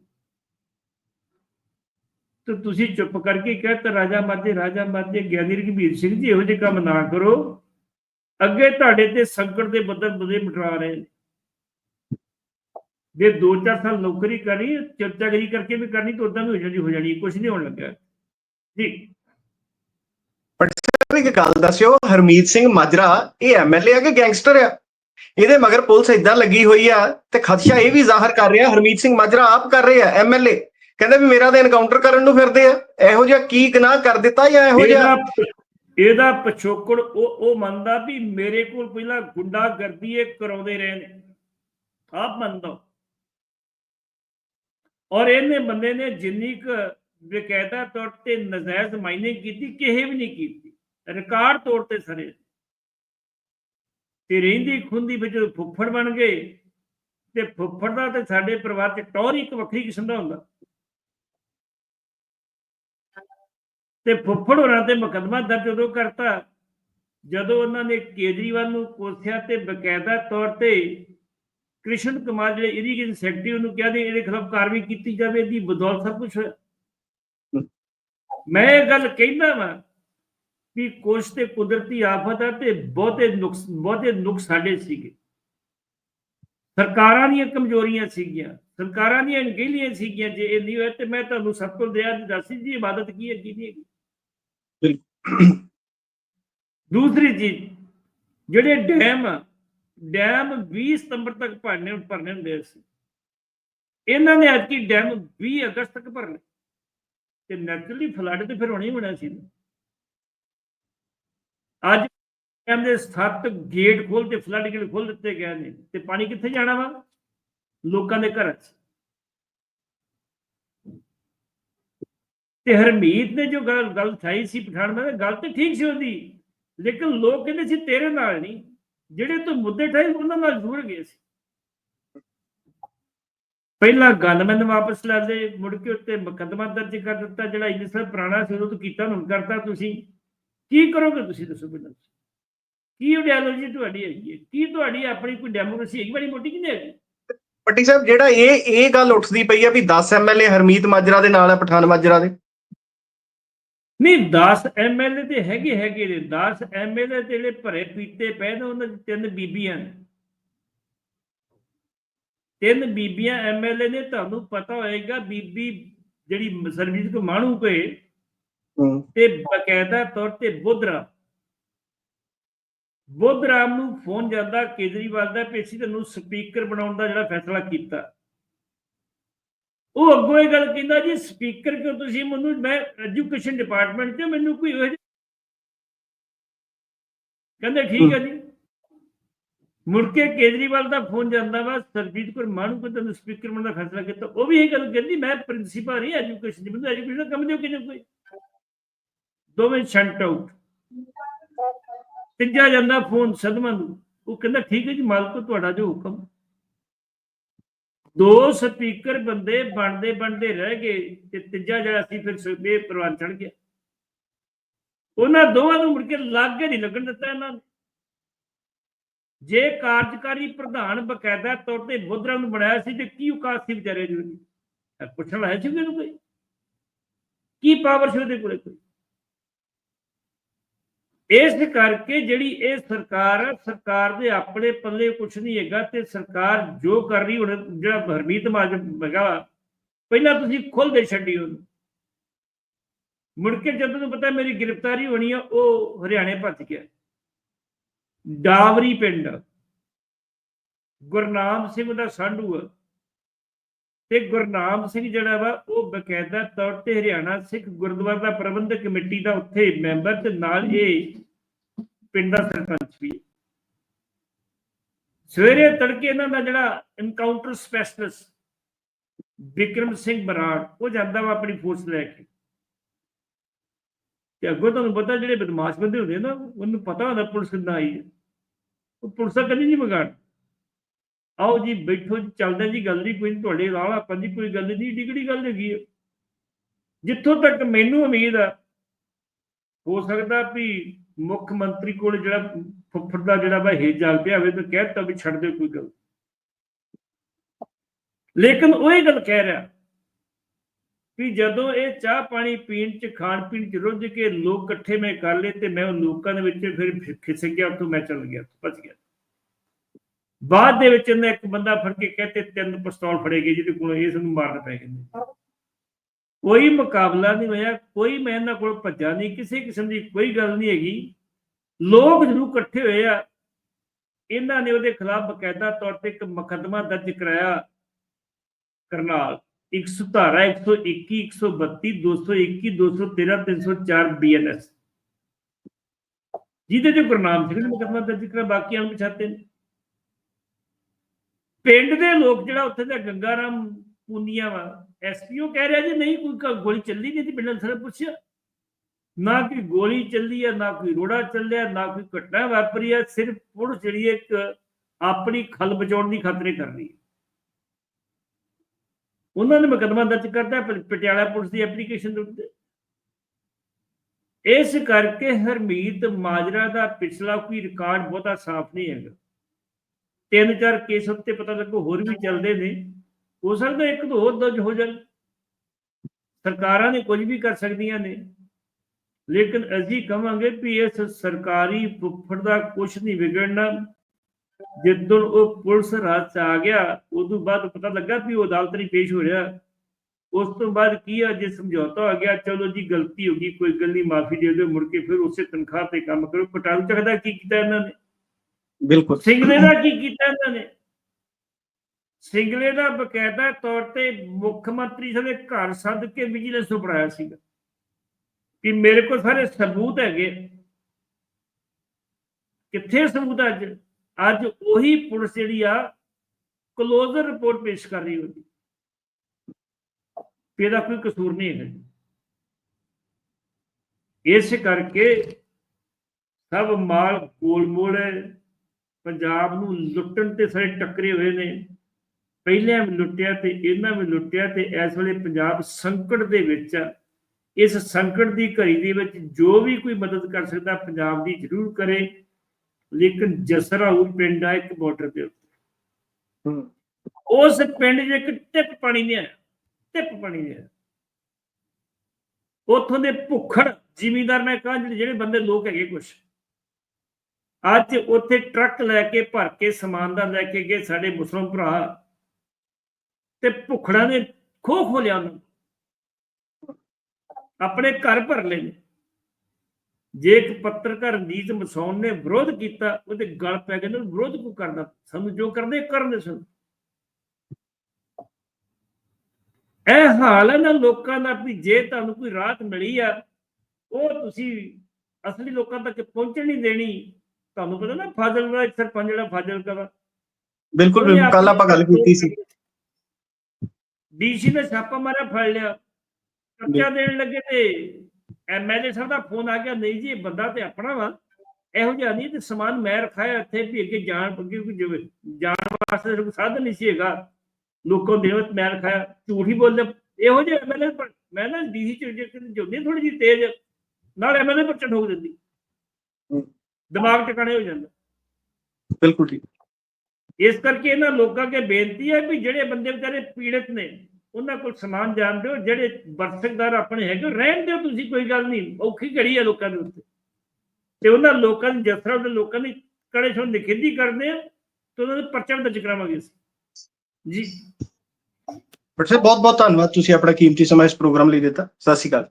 ਤੇ ਤੁਸੀਂ ਚੁੱਪ ਕਰਕੇ ਕਹਿੰਦੇ ਰਾਜਾ ਮਰ ਜੇ, ਰਾਜਾ ਮਰ ਗਿਆਨੀ ਰਘਬੀਰ ਸਿੰਘ ਜੀ ਇਹੋ ਜਿਹੇ ਕੰਮ ਨਾ ਕਰੋ। ਅੱਗੇ ਤੁਹਾਡੇ ਤੇ ਸੰਕਟ ਦੇ ਬੱਦਲ ਬਦੇ ਮਟਰਾ ਰਹੇ ਜੇ 2-4 ਸਾਲ ਨੌਕਰੀ ਕਰਨੀ ਚਰਚਾਗਰੀ ਕਰਕੇ ਵੀ ਕਰਨੀ, ਤਾਂ ਉਦਾਂ ਵੀ ਹੋ ਜਾਣੀ ਹੋ ਜਾਣੀ ਕੁਝ ਨਹੀਂ ਹੋਣ ਲੱਗਾ। ਜੀ। ਪਰ ਸਰ ਇੱਕ ਗੱਲ ਦੱਸਿਓ, ਹਰਮੀਤ ਸਿੰਘ ਮਾਜਰਾ, ਇਹ ਐਮਐਲਏ ਆ ਕਿ ਗੈਂਗਸਟਰ ਆ? ਇਹਦੇ ਮਗਰ ਪੁਲਿਸ ਇਦਾਂ ਲੱਗੀ ਹੋਈ ਆ ਤੇ ਖਦਸ਼ਾ ਇਹ ਵੀ ਜ਼ਾਹਰ ਕਰ ਰਿਹਾ, ਹਰਮੀਤ ਸਿੰਘ ਮਾਜਰਾ ਆਪ ਕਰ ਰਹੇ ਐਮਐਲਏ ਕਹਿੰਦੇ ਵੀ ਮੇਰਾ ਤਾਂ ਐਨਕਾਊਂਟਰ ਕਰਨ ਨੂੰ ਫਿਰਦੇ ਆ। ਇਹੋ ਜਿਹਾ ਕੀ ਗੁਨਾਹ ਕਰ ਦਿੱਤਾ ਜਾਂ ਇਹੋ ਜਿਹਾ ਇਹਦਾ ਪਛੋਕੜ ਉਹ ਉਹ ਮੰਨਦਾ ਵੀ ਮੇਰੇ ਕੋਲ ਪਹਿਲਾਂ ਗੁੰਡਾਗਰਦੀ ਇਹ ਕਰਾਉਂਦੇ ਰਹੇ ਨੇ। ਆਪ ਮੰਨਦਾ। ਔਰ ਇਹਨੇ ਬੰਦੇ ਨੇ ਜਿੰਨੀ ਕੁ ਬਕਾਇਦਾ ਤੌਰ ਤੇ ਨਜਾਇਜ਼ ਮਾਇਨੇ ਕੀਤੀ, ਕਿਸੇ ਵੀ ਨਹੀਂ ਕੀਤੀ। ਰਿਕਾਰਡ ਤੌਰ ਤੇ ਸਾਰੇ। ਤੇ ਰਹਿੰਦੀ ਖੁੰਦੀ ਵਿੱਚ ਫੁੱਫੜ ਬਣ ਗਏ ਤੇ ਫੁੱਫੜ ਦਾ ਤੇ ਸਾਡੇ ਪਰਿਵਾਰ 'ਚ ਟੌਰ ਇੱਕ ਵੱਖਰੀ ਕਿਸਮ ਦਾ ਹੁੰਦਾ। ਤੇ ਫੁੱਫੜ ਹੋਰਾਂ ਤੇ ਮੁਕੱਦਮਾ ਦਰਜ ਉਦੋਂ ਕਰਤਾ ਜਦੋਂ ਉਹਨਾਂ ਨੇ ਕੇਜਰੀਵਾਲ ਨੂੰ ਕੋਸਿਆ ਤੇ ਬਕਾਇਦਾ ਤੌਰ ਤੇ ਕ੍ਰਿਸ਼ਨ ਕੁਮਾਰ ਜਿਹੜੇ ਇਰੀਗੇਸ਼ਨ ਸੈਕਟਰੀ ਉਹਨੂੰ ਕਿਹਾ ਦੇ ਇਹਦੇ ਖਿਲਾਫ ਕਾਰਵਾਈ ਕੀਤੀ ਜਾਵੇ, ਇਹਦੀ ਬਦੌਲਤ ਸਭ ਕੁਝ ਮੈਂ ਇਹ ਗੱਲ ਕਹਿੰਦਾ ਵਾਂ ਵੀ ਕੁਛ ਤੇ ਕੁਦਰਤੀ ਆਫਤ ਹੈ ਤੇ ਬਹੁਤੇ ਨੁਕਸ ਬਹੁਤੇ ਨੁਕਸ ਸਾਡੇ ਸੀਗੇ। ਸਰਕਾਰਾਂ ਦੀਆਂ ਕਮਜ਼ੋਰੀਆਂ ਸੀਗੀਆਂ, ਸਰਕਾਰਾਂ ਦੀਆਂ ਅਣਗਹਿਲੀਆਂ ਸੀਗੀਆਂ, ਜੇ ਇਹ ਨਹੀਂ ਹੋਇਆ ਤੇ ਮੈਂ ਤੁਹਾਨੂੰ ਸਭ ਤੋਂ ਦਿਆ ਦੱਸੀ ਜੀ ਇਬਾਦਤ ਕੀ ਹੈ, ਕੀ ਨਹੀਂ ਦੂਸਰੀ ਚੀਜ਼, ਜਿਹੜੇ ਡੈਮ ਡੈਮ 20 ਸਤੰਬਰ ਤੱਕ ਭਰਨੇ ਭਰਨੇ ਹੁੰਦੇ ਸੀ ਇਹਨਾਂ ਨੇ ਅੱਜ ਕੀ ਡੈਮ 20 ਅਗਸਤ ਤੱਕ ਭਰਨੇ ਤੇ ਨੈਚੁਰਲੀ ਫਲੱਡ ਤੇ ਫਿਰ ਹੋਣੀ ਹੋਣਾ ਸੀ। ਅੱਜ ਕਹਿੰਦੇ ਸੱਤ ਗੇਟ ਖੋਲ ਤੇ ਫਲੱਡ ਗੇਟ ਖੋਲ ਦਿੱਤੇ ਗਏ ਨੇ, ਤੇ ਪਾਣੀ ਕਿੱਥੇ ਜਾਣਾ ਵਾ? ਲੋਕਾਂ ਦੇ ਘਰਾਂ 'ਚ। ਤੇ ਹਰਮੀਤ ਨੇ ਜੋ ਗੱਲ ਗੱਲ ਥਾਈ ਸੀ ਪਠਾਨ ਮੈਂ ਗੱਲ ਤੇ ਠੀਕ ਸੀ ਉਹਦੀ, ਲੇਕਿਨ ਲੋਕ ਕਹਿੰਦੇ ਸੀ ਤੇਰੇ ਨਾਲ ਨਹੀਂ, ਜਿਹੜੇ ਤੂੰ ਮੁੱਦੇ ਠਾਏ ਉਹਨਾਂ ਨਾਲ ਜ਼ਰੂਰ ਗਏ ਸੀ। ਪਹਿਲਾਂ ਗਨਮੈਨ ਵਾਪਸ ਲੈ ਲਏ ਮੁੜ ਕੇ ਉੱਤੇ ਮੁਕੱਦਮਾ ਦਰਜ ਕਰ ਦਿੱਤਾ, ਜਿਹੜਾ ਇੰਨੇ ਸਾਲ ਪੁਰਾਣਾ ਸੀ ਉਹ ਤੋਂ ਕੀਤਾ, ਹੁਣ ਕਰਤਾ ਤੁਸੀਂ। ਕੀ ਕਰੋਗੇ ਤੁਸੀਂ ਦੱਸੋ ਪਹਿਲਾਂ ਕੀ ਆਈਡੀਓਲੋਜੀ ਤੁਹਾਡੀ ਹੈਗੀ ਹੈ? ਕੀ ਤੁਹਾਡੀ ਆਪਣੀ ਕੋਈ ਡੈਮੋਕ੍ਰੇਸੀ ਹੈਗੀ? ਬੜੀ ਮੋਟੀ ਕਿ ਨਹੀਂ ਹੈਗੀ? ਪੱਟੀ ਸਾਹਿਬ ਜਿਹੜਾ ਇਹ ਇਹ ਗੱਲ ਉੱਠਦੀ ਪਈ ਆ ਵੀ 10 ਐਮਐਲਏ ਹਰਮੀਤ ਮਾਜਰਾ ਦੇ ਨਾਲ ਆ ਪਠਾਨ ਮਾਜਰਾ ਦੇ? ਨਹੀਂ 10 ਐਮਐਲਏ ਤੇ ਹੈਗੇ ਹੈਗੇ ਨੇ। 10 ਐਮਐਲਏ ਤੇ ਜਿਹੜੇ ਭਰੇ ਪੀਤੇ ਪਏ ਨੇ ਉਹਨਾਂ ਦੀ ਤਿੰਨ ਬੀਬੀਆਂ ਨੇ। ਤਿੰਨ ਬੀਬੀਆਂ ਐਮਐਲਏ ਨੇ ਤੁਹਾਨੂੰ ਪਤਾ ਹੋਏਗਾ ਬੀਬੀ ਜਿਹੜੀ ਸਰਵਿਸ ਕੋ ਮਾਣੂ ਹੂੰ ਤੇ ਬਕਾਇਦਾ ਤੌਰ ਤੇ ਬੁੱਧਰਾਮ। ਬੁੱਧਰਾਮ ਨੂੰ ਫੋਨ ਜਾਂਦਾ ਕੇਜਰੀਵਾਲ ਦਾ ਪੇਸ਼ੀ ਤੈਨੂੰ ਸਪੀਕਰ ਬਣਾਉਣ ਦਾ ਜਿਹੜਾ ਫੈਸਲਾ ਕੀਤਾ। ਉਹ ਅੱਗੋਂ ਇਹ ਗੱਲ ਕਹਿੰਦਾ ਜੀ ਸਪੀਕਰ ਕਿਉਂ ਤੁਸੀਂ ਮੈਨੂੰ ਮੈਂ ਐਜੂਕੇਸ਼ਨ ਡਿਪਾਰਟਮੈਂਟ 'ਚ ਮੈਨੂੰ ਕੋਈ ਇਹੋ ਕਹਿੰਦੇ ਠੀਕ ਹੈ ਜੀ। ਮੁੜ ਕੇ ਕੇਜਰੀਵਾਲ ਦਾ ਫੋਨ ਜਾਂਦਾ ਵਾ ਸਰਜੀਤ ਕੌਰ ਮਾਨੂ ਕੋ ਤੈਨੂੰ ਸਪੀਕਰ ਬਣਨ ਦਾ ਫੈਸਲਾ ਕੀਤਾ। ਉਹ ਵੀ ਇਹ ਗੱਲ ਕਹਿੰਦੀ ਮੈਂ ਪ੍ਰਿੰਸੀਪਲ ਹੀ ਐਜੂਕੇਸ਼ਨ ਦੀ ਮੈਨੂੰ ਐਜੂਕੇਸ਼ਨ ਦਾ ਕੰਮ ਦਿਓ ਕਿ ਕੋਈ ਦੋਵੇਂ ਸ਼ੰਟ ਆਊਟ ਤੀਜਾ ਜਾਂਦਾ ਫੋਨ ਸਦਮਾ ਨੂੰ। ਉਹ ਕਹਿੰਦਾ, ਠੀਕ ਹੈ ਜੀ, ਮਾਲਕੋ ਤੁਹਾਡਾ ਜੋ ਹੁਕਮ ਦੋ ਸਪੀਕਰ ਬੰਦੇ ਬਣਦੇ ਬਣਦੇ ਰਹਿ ਗਏ ਤੇ ਤੀਜਾ ਜਿਹੜਾ ਸੀ ਫਿਰ ਸਬੇ ਪ੍ਰਵਾਨ ਚੜ ਗਿਆ। ਉਹਨਾਂ ਦੋਵਾਂ ਨੂੰ ਮੁੜ ਕੇ ਲਾਗੇ ਨਹੀਂ ਲੱਗਣ ਦਿੱਤਾ ਇਹਨਾਂ ਨੇ। ਜੇ ਕਾਰਜਕਾਰੀ ਪ੍ਰਧਾਨ ਬਕਾਇਦਾ ਤੌਰ ਤੇ ਬੁੱਧਰਾ ਨੂੰ ਬਣਾਇਆ ਸੀ ਤੇ ਕੀ ਔਕਾਤ ਸੀ ਵਿਚਾਰੇ ਦੀ ਪੁੱਛਣ ਆਇਆ ਸੀ ਉਹਨੂੰ ਕੋਈ? ਕੀ ਪਾਵਰ ਸੀ ਉਹਦੇ ਕੋਲੇ ਕੋਈ? ਇਸ ਕਰਕੇ ਜਿਹੜੀ ਇਹ ਸਰਕਾਰ ਆ, ਸਰਕਾਰ ਦੇ ਆਪਣੇ ਪੱਲੇ ਕੁਝ ਨਹੀਂ ਹੈਗਾ ਤੇ ਸਰਕਾਰ ਜੋ ਕਰ ਰਹੀ, ਹੁਣ ਜਿਹੜਾ ਹਰਮੀਤ ਮਾਜਮ ਹੈਗਾ ਪਹਿਲਾਂ ਤੁਸੀਂ ਖੁੱਲ ਦੇ ਛੱਡੀ ਉਹਨੂੰ। ਮੁੜ ਕੇ ਜਦੋਂ ਨੂੰ ਪਤਾ ਮੇਰੀ ਗ੍ਰਿਫਤਾਰੀ ਹੋਣੀ ਆ, ਉਹ ਹਰਿਆਣੇ ਭੱਜ ਗਿਆ। ਡਾਵਰੀ ਪਿੰਡ, ਗੁਰਨਾਮ ਸਿੰਘ ਦਾ ਸਾਂਢੂ ਆ। ਤੇ ਗੁਰਨਾਮ ਸਿੰਘ ਜਿਹੜਾ ਵਾ, ਉਹ ਬਕਾਇਦਾ ਤੌਰ ਤੇ ਹਰਿਆਣਾ ਸਿੱਖ ਗੁਰਦੁਆਰਾ ਦਾ ਪ੍ਰਬੰਧਕ ਕਮੇਟੀ ਦਾ ਉੱਥੇ ਮੈਂਬਰ ਤੇ ਨਾਲ ਇਹ ਪਿੰਡ ਦਾ ਸਰਪੰਚ ਵੀ ਸਵੇਰੇ ਤੜਕੇ ਇਹਨਾਂ ਦਾ ਜਿਹੜਾ ਇਨਕਾਊਂਟਰ ਸਪੈਸ਼ਲਿਸਟ ਵਿਕਰਮ ਸਿੰਘ ਬਰਾੜ, ਉਹ ਜਾਂਦਾ ਵਾ ਆਪਣੀ ਫੋਰਸ ਲੈ ਕੇ। ਤੇ ਅੱਗੋਂ ਤੁਹਾਨੂੰ ਪਤਾ ਜਿਹੜੇ ਬਦਮਾਸ਼ ਬੰਦੇ ਹੁੰਦੇ ਨਾ, ਉਹਨੂੰ ਪਤਾ ਹੁੰਦਾ ਪੁਲਿਸ ਕਿੰਨਾ ਆਈ ਹੈ। ਉਹ ਪੁਲਿਸ ਦਾ ਕਦੀ ਨਹੀਂ ਵਿਗਾੜ ਆਓ ਜੀ ਬੈਠੋ ਜੀ ਚੱਲਦੇ ਜੀ ਗੱਲ ਨਹੀਂ ਕੋਈ ਨੀ, ਤੁਹਾਡੇ ਨਾਲ ਆਪਾਂ ਦੀ ਕੋਈ ਗੱਲ ਨਹੀਂ ਡਿਗੜੀ ਗੱਲ ਹੈਗੀ ਹੈ ਜਿੱਥੋਂ ਤੱਕ ਮੈਨੂੰ ਉਮੀਦ ਆ ਹੋ ਸਕਦਾ ਵੀ ਮੁੱਖ ਮੰਤਰੀ ਕੋਲ ਜਿਹੜਾ ਫੁੱਫੜ ਦਾ ਜਿਹੜਾ ਵਾ ਹੇਜ ਚੱਲ ਪਿਆ ਹੋਵੇ ਤਾਂ ਕਹਿ ਦਿੱਤਾ ਵੀ ਛੱਡ ਦਿਓ ਕੋਈ ਗੱਲ। ਲੇਕਿਨ ਉਹ ਇਹ ਗੱਲ ਕਹਿ ਰਿਹਾ ਵੀ ਜਦੋਂ ਇਹ ਚਾਹ ਪਾਣੀ ਪੀਣ ਚ ਖਾਣ ਪੀਣ ਚ ਰੁੱਝ ਕੇ ਲੋਕ ਇਕੱਠੇ ਮੈਂ ਕਰ ਲਏ ਤੇ ਮੈਂ ਉਹ ਲੋਕਾਂ ਦੇ ਵਿੱਚ ਫਿਰ ਖਿਸਕ ਗਿਆ ਉੱਥੋਂ ਮੈਂ ਚੱਲ ਗਿਆ ਭੱਜ ਗਿਆ। ਬਾਅਦ ਦੇ ਵਿੱਚ ਇਹਨਾਂ ਇੱਕ ਬੰਦਾ ਫੜ ਕੇ ਕਹਤੇ ਤਿੰਨ ਪਿਸਤੌਲ ਫੜੇ ਗਏ ਜਿਹਦੇ ਕੋਲ ਇਸ ਨੂੰ ਮਾਰਨ ਪੈ ਗਏ ਕੋਈ ਮੁਕਾਬਲਾ ਨਹੀਂ ਹੋਇਆ, ਕੋਈ ਮੈਂ ਇਹਨਾਂ ਕੋਲ ਭੱਜਾ ਨਹੀਂ, ਕਿਸੇ ਕਿਸਮ ਦੀ ਕੋਈ ਗੱਲ ਨਹੀਂ ਹੈਗੀ। ਲੋਕ ਜਦੋਂ ਇਕੱਠੇ ਹੋਏ ਆ। ਇਹਨਾਂ ਨੇ ਉਹਦੇ ਖਿਲਾਫ ਬਕਾਇਦਾ ਤੌਰ ਤੇ ਇੱਕ ਮੁਕੱਦਮਾ ਦਰਜ ਕਰਾਇਆ ਕਰਨਾਲ। 100 ਧਾਰਾ 121 132 221 213 304 ਬੀਐਨਐਸ ਜਿਹਦੇ ਤੇ ਗੁਰਨਾਮ ਸਿੰਘ ਨੇ ਮੁਕੱਦਮਾ ਦਰਜ ਕਰਾਇਆ, ਬਾਕੀ ਅਣਪਛਾਤੇ ਨੇ। ਪਿੰਡ ਦੇ ਲੋਕ ਜਿਹੜਾ ਉੱਥੇ ਦਾ ਗੰਗਾ ਰਾਮ ਪੁੰਨੀਆ ਵਾ ਐਸਪੀਓ ਕਹਿ ਰਿਹਾ ਜੀ ਨਹੀਂ ਕੋਈ ਗੋਲੀ ਚੱਲੀ ਨਹੀਂ ਤੇ ਪਿੰਡ ਸਾਰੇ ਪੁੱਛਿਆ। ਨਾ ਕੋਈ ਗੋਲੀ ਚੱਲੀ ਆ ਨਾ ਕੋਈ ਰੋੜਾ ਚੱਲਿਆ ਨਾ ਕੋਈ ਘਟਨਾ ਵਾਪਰੀ ਆ ਸਿਰਫ ਪੁਲਿਸ ਜਿਹੜੀ ਇੱਕ ਆਪਣੀ ਖਲ ਬਚਾਉਣ ਦੀ ਖਾਤਰੇ ਕਰ ਰਹੀ ਹੈ। ਉਹਨਾਂ ਨੇ ਮੁਕੱਦਮਾ ਦਰਜ ਕਰਤਾ ਪਟਿਆਲਾ ਪੁਲਿਸ ਦੀ ਐਪਲੀਕੇਸ਼ਨ ਦੇ ਉੱਤੇ। ਇਸ ਕਰਕੇ ਹਰਮੀਤ ਮਾਜਰਾ ਦਾ ਪਿਛਲਾ ਕੋਈ ਰਿਕਾਰਡ ਬਹੁਤਾ ਸਾਫ਼ ਨਹੀਂ ਹੈਗਾ। ਤਿੰਨ ਚਾਰ ਕੇਸ ਉੱਤੇ ਪਤਾ ਲੱਗੋ ਹੋਰ ਵੀ ਚੱਲਦੇ ਨੇ। ਹੋ ਸਕਦਾ ਇੱਕ ਦੋ ਹੋਰ ਦਰਜ ਹੋ ਜਾਣ। ਸਰਕਾਰਾਂ ਨੇ ਕੁਝ ਵੀ ਕਰ ਸਕਦੀਆਂ ਨੇ। ਲੇਕਿਨ ਅਸੀਂ ਕਹਾਂਗੇ ਵੀ ਇਸ ਸਰਕਾਰੀ ਫੁੱਫੜ ਦਾ ਕੁਝ ਨਹੀਂ ਵਿਗੜਨਾ। ਜਦੋਂ ਉਹ ਪੁਲਿਸ ਰਾਜ ਚ ਆ ਗਿਆ, ਉਦੋਂ ਬਾਅਦ ਪਤਾ ਲੱਗਾ ਵੀ ਉਹ ਅਦਾਲਤ ਨਹੀਂ ਪੇਸ਼ ਹੋ ਰਿਹਾ। ਉਸ ਤੋਂ ਬਾਅਦ ਕੀ ਆ, ਜੇ ਸਮਝੌਤਾ ਹੋ ਗਿਆ, ਚਲੋ ਜੀ ਗਲਤੀ ਹੋ ਗਈ, ਕੋਈ ਗੱਲ ਨਹੀਂ, ਮਾਫੀ ਦੇ ਦਿਓ, ਮੁੜ ਕੇ ਫਿਰ ਉਸੇ ਤਨਖਾਹ ਤੇ ਕੰਮ ਕਰੋ। ਪਟਾਲ ਚੱਕਦਾ ਕੀ ਕੀਤਾ ਇਹਨਾਂ ਨੇ? ਬਿਲਕੁਲ। ਸਿੰਗਲੇ ਦਾ ਕੀ ਕੀਤਾ ਇਹਨਾਂ ਨੇ? ਸਿੰਗਲੇ ਦਾ ਬਕਾਇਦਾ ਤੌਰ ਤੇ ਮੁੱਖ ਮੰਤਰੀ ਸਾਹਿਬ ਦੇ ਘਰ ਸੱਦ ਕੇ ਵਿਜੀਲੈਂਸ ਨੂੰ ਪੜਾਇਆ ਸੀਗਾ। ਕਿ ਮੇਰੇ ਕੋਲ ਸਾਰੇ ਸਬੂਤ ਹੈਗੇ। ਕਿੱਥੇ ਸਬੂਤ ਅੱਜ? ਅੱਜ ਉਹੀ ਪੁਲਿਸ ਜਿਹੜੀ ਆ ਕਲੋਜ਼ਰ ਰਿਪੋਰਟ ਪੇਸ਼ ਕਰ ਰਹੀ ਹੋਈ ਇਹਦਾ ਕੋਈ ਕਸੂਰ ਨਹੀਂ ਹੈ ਇਸ ਕਰਕੇ ਸਭ ਮਾਲ ਗੋਲ-ਮੋਲ ਹੈ। ਪੰਜਾਬ ਨੂੰ ਲੁੱਟਣ ਤੇ ਸਾਰੇ ਟੱਕਰੇ ਹੋਏ ਨੇ। ਪਹਿਲਿਆਂ ਵੀ ਲੁੱਟਿਆ ਤੇ ਇਹਨਾਂ ਵੀ ਲੁੱਟਿਆ ਤੇ ਇਸ ਵੇਲੇ ਪੰਜਾਬ ਸੰਕਟ ਦੇ ਵਿੱਚ ਆ। ਇਸ ਸੰਕਟ ਦੀ ਘੜੀ ਦੇ ਵਿੱਚ ਜੋ ਵੀ ਕੋਈ ਮਦਦ ਕਰ ਸਕਦਾ ਪੰਜਾਬ ਦੀ ਜ਼ਰੂਰ ਕਰੇ। ਲੇਕਿਨ ਜਸਰਾਉ ਪਿੰਡ ਆ ਇੱਕ ਬਾਰਡਰ ਦੇ ਉੱਤੇ। ਹੂੰ। ਉਸ ਪਿੰਡ 'ਚ ਇੱਕ ਟਿਪ ਪਾਣੀ ਨਹੀਂ ਆਇਆ ਟਿਪ ਪਾਣੀ ਨਹੀਂ ਆਇਆ। ਉੱਥੋਂ ਦੇ ਭੁੱਖੜ ਜ਼ਿਮੀਂਦਾਰ ਮੈਂ ਕਹਾਂ ਜਿਹੜੇ ਬੰਦੇ ਲੋਕ ਹੈਗੇ ਕੁਛ। ਅੱਜ ਉੱਥੇ ਟਰੱਕ ਲੈ ਕੇ ਭਰ ਕੇ ਸਮਾਨ ਦਾ ਲੈ ਕੇ ਗਏ ਸਾਡੇ ਮੁਸਲਮਾਨ ਭਰਾ। ਤੇ ਭੁੱਖੜਾਂ ਨੇ ਖੋ ਖੋ ਲਿਆ ਉਹਨੂੰ ਆਪਣੇ ਘਰ ਭਰ ਲਏ ਨੇ। ਜੇ ਇੱਕ ਪੱਤਰਕਾਰ ਰਣਜੀਤ ਮਸੌਨ ਨੇ ਵਿਰੋਧ ਕੀਤਾ, ਉਹਦੇ ਗਲ ਪੈ ਗਏ ਨੇ ਵਿਰੋਧ ਕੋ ਕਰਦਾ ਸਾਨੂੰ ਜੋ ਕਰਦੇ ਕਰਨ ਦੇ ਇਹ ਹਾਲ ਹੈ ਨਾ ਲੋਕਾਂ ਦਾ ਵੀ ਜੇ ਤੁਹਾਨੂੰ ਕੋਈ ਰਾਹਤ ਮਿਲੀ ਆ, ਉਹ ਤੁਸੀਂ ਅਸਲੀ ਲੋਕਾਂ ਤੱਕ ਪਹੁੰਚਣ ਨਹੀਂ ਦੇਣੀ। ਤੁਹਾਨੂੰ ਪਤਾ ਨਾ ਫਾਜ਼ਲ ਦਾ ਇੱਕ ਸਰਪੰਚ ਜਿਹੜਾ ਫਾਜ਼ਲ ਦਾ। ਬਿਲਕੁਲ ਬਿਲਕੁਲ ਕੱਲ ਆਪਾਂ ਗੱਲ ਕੀਤੀ ਸੀ। ਡੀਸੀ ਨੇ ਛਾਪਾ ਮਾਰਿਆ ਫੜ ਲਿਆ। ਪਰਚਾ ਦੇਣ ਲੱਗੇ ਤੇ ਐਮਐਲਏ ਸਾਹਿਬ ਦਾ ਫੋਨ ਆ ਗਿਆ ਨਹੀਂ ਜੀ ਇਹ ਬੰਦਾ ਤੇ ਆਪਣਾ ਵਾ। ਇਹੋ ਜਿਹਾ ਨਹੀਂ ਤੇ ਸਮਾਨ ਮੈਂ ਰਖਾਇਆ ਇੱਥੇ ਵੀ ਅੱਗੇ ਜਾਣ ਅੱਗੇ ਕੋਈ ਜਿਵੇਂ ਜਾਣ ਵਾਸਤੇ ਕੋਈ ਸਾਧਨ ਨਹੀਂ ਸੀ ਹੈਗਾ। ਲੋਕਾਂ ਦੇ ਵਿੱਚ ਮੈਂ ਰਖਾਇਆ ਝੂਠ ਹੀ ਬੋਲਦੇ ਇਹੋ ਜਿਹਾ ਐਮਐਲਏ ਮੈਂ ਨਾ ਡੀਸੀ ਚ ਜੇ ਜੁੰਦੀ ਥੋੜੀ ਜਿਹੀ ਤੇਜ਼। ਨਾਲ ਐਮਐਲਏ ਪਰਚਾ ਠੋਕ ਦਿੰਦੀ। ਦਿਮਾਗ ਟਿਕਾਣੇ ਹੋ ਜਾਂਦਾ। ਬਿਲਕੁਲ ਠੀਕ ਇਸ ਕਰਕੇ ਇਹਨਾਂ ਲੋਕਾਂ ਕੇ ਬੇਨਤੀ ਹੈ ਵੀ ਜਿਹੜੇ ਬੰਦੇ ਵਿਚਾਰੇ ਪੀੜਤ ਨੇ ਉਹਨਾਂ ਕੋਲ ਸਮਾਨ ਜਾਣ ਦਿਓ ਜਿਹੜੇ ਵਰਤਕਦਾਰ ਆਪਣੇ ਹੈਗੇ ਰਹਿਣ ਦਿਓ ਤੁਸੀਂ ਕੋਈ ਗੱਲ ਨਹੀਂ ਔਖੀ ਘੜੀ ਹੈ ਲੋਕਾਂ ਦੇ ਉੱਤੇ। ਤੇ ਉਹਨਾਂ ਲੋਕਾਂ ਨੂੰ ਜਿਸ ਤਰ੍ਹਾਂ ਦੇ ਲੋਕਾਂ ਦੀ ਕੜੇ ਛੋਂ ਨਿਖੇਧੀ ਕਰਦੇ ਆ ਤੇ ਉਹਨਾਂ ਦੇ ਪਰਚਾ ਦਰਜ ਕਰਾਵਾਂਗੇ ਅਸੀਂ। ਜੀ। ਬਟ ਸਰ ਬਹੁਤ ਬਹੁਤ ਧੰਨਵਾਦ ਤੁਸੀਂ ਆਪਣਾ ਕੀਮਤੀ ਸਮਾਂ ਇਸ ਪ੍ਰੋਗਰਾਮ ਲਈ ਦਿੱਤਾ। ਸਤਿ ਸ਼੍ਰੀ ਅਕਾਲ।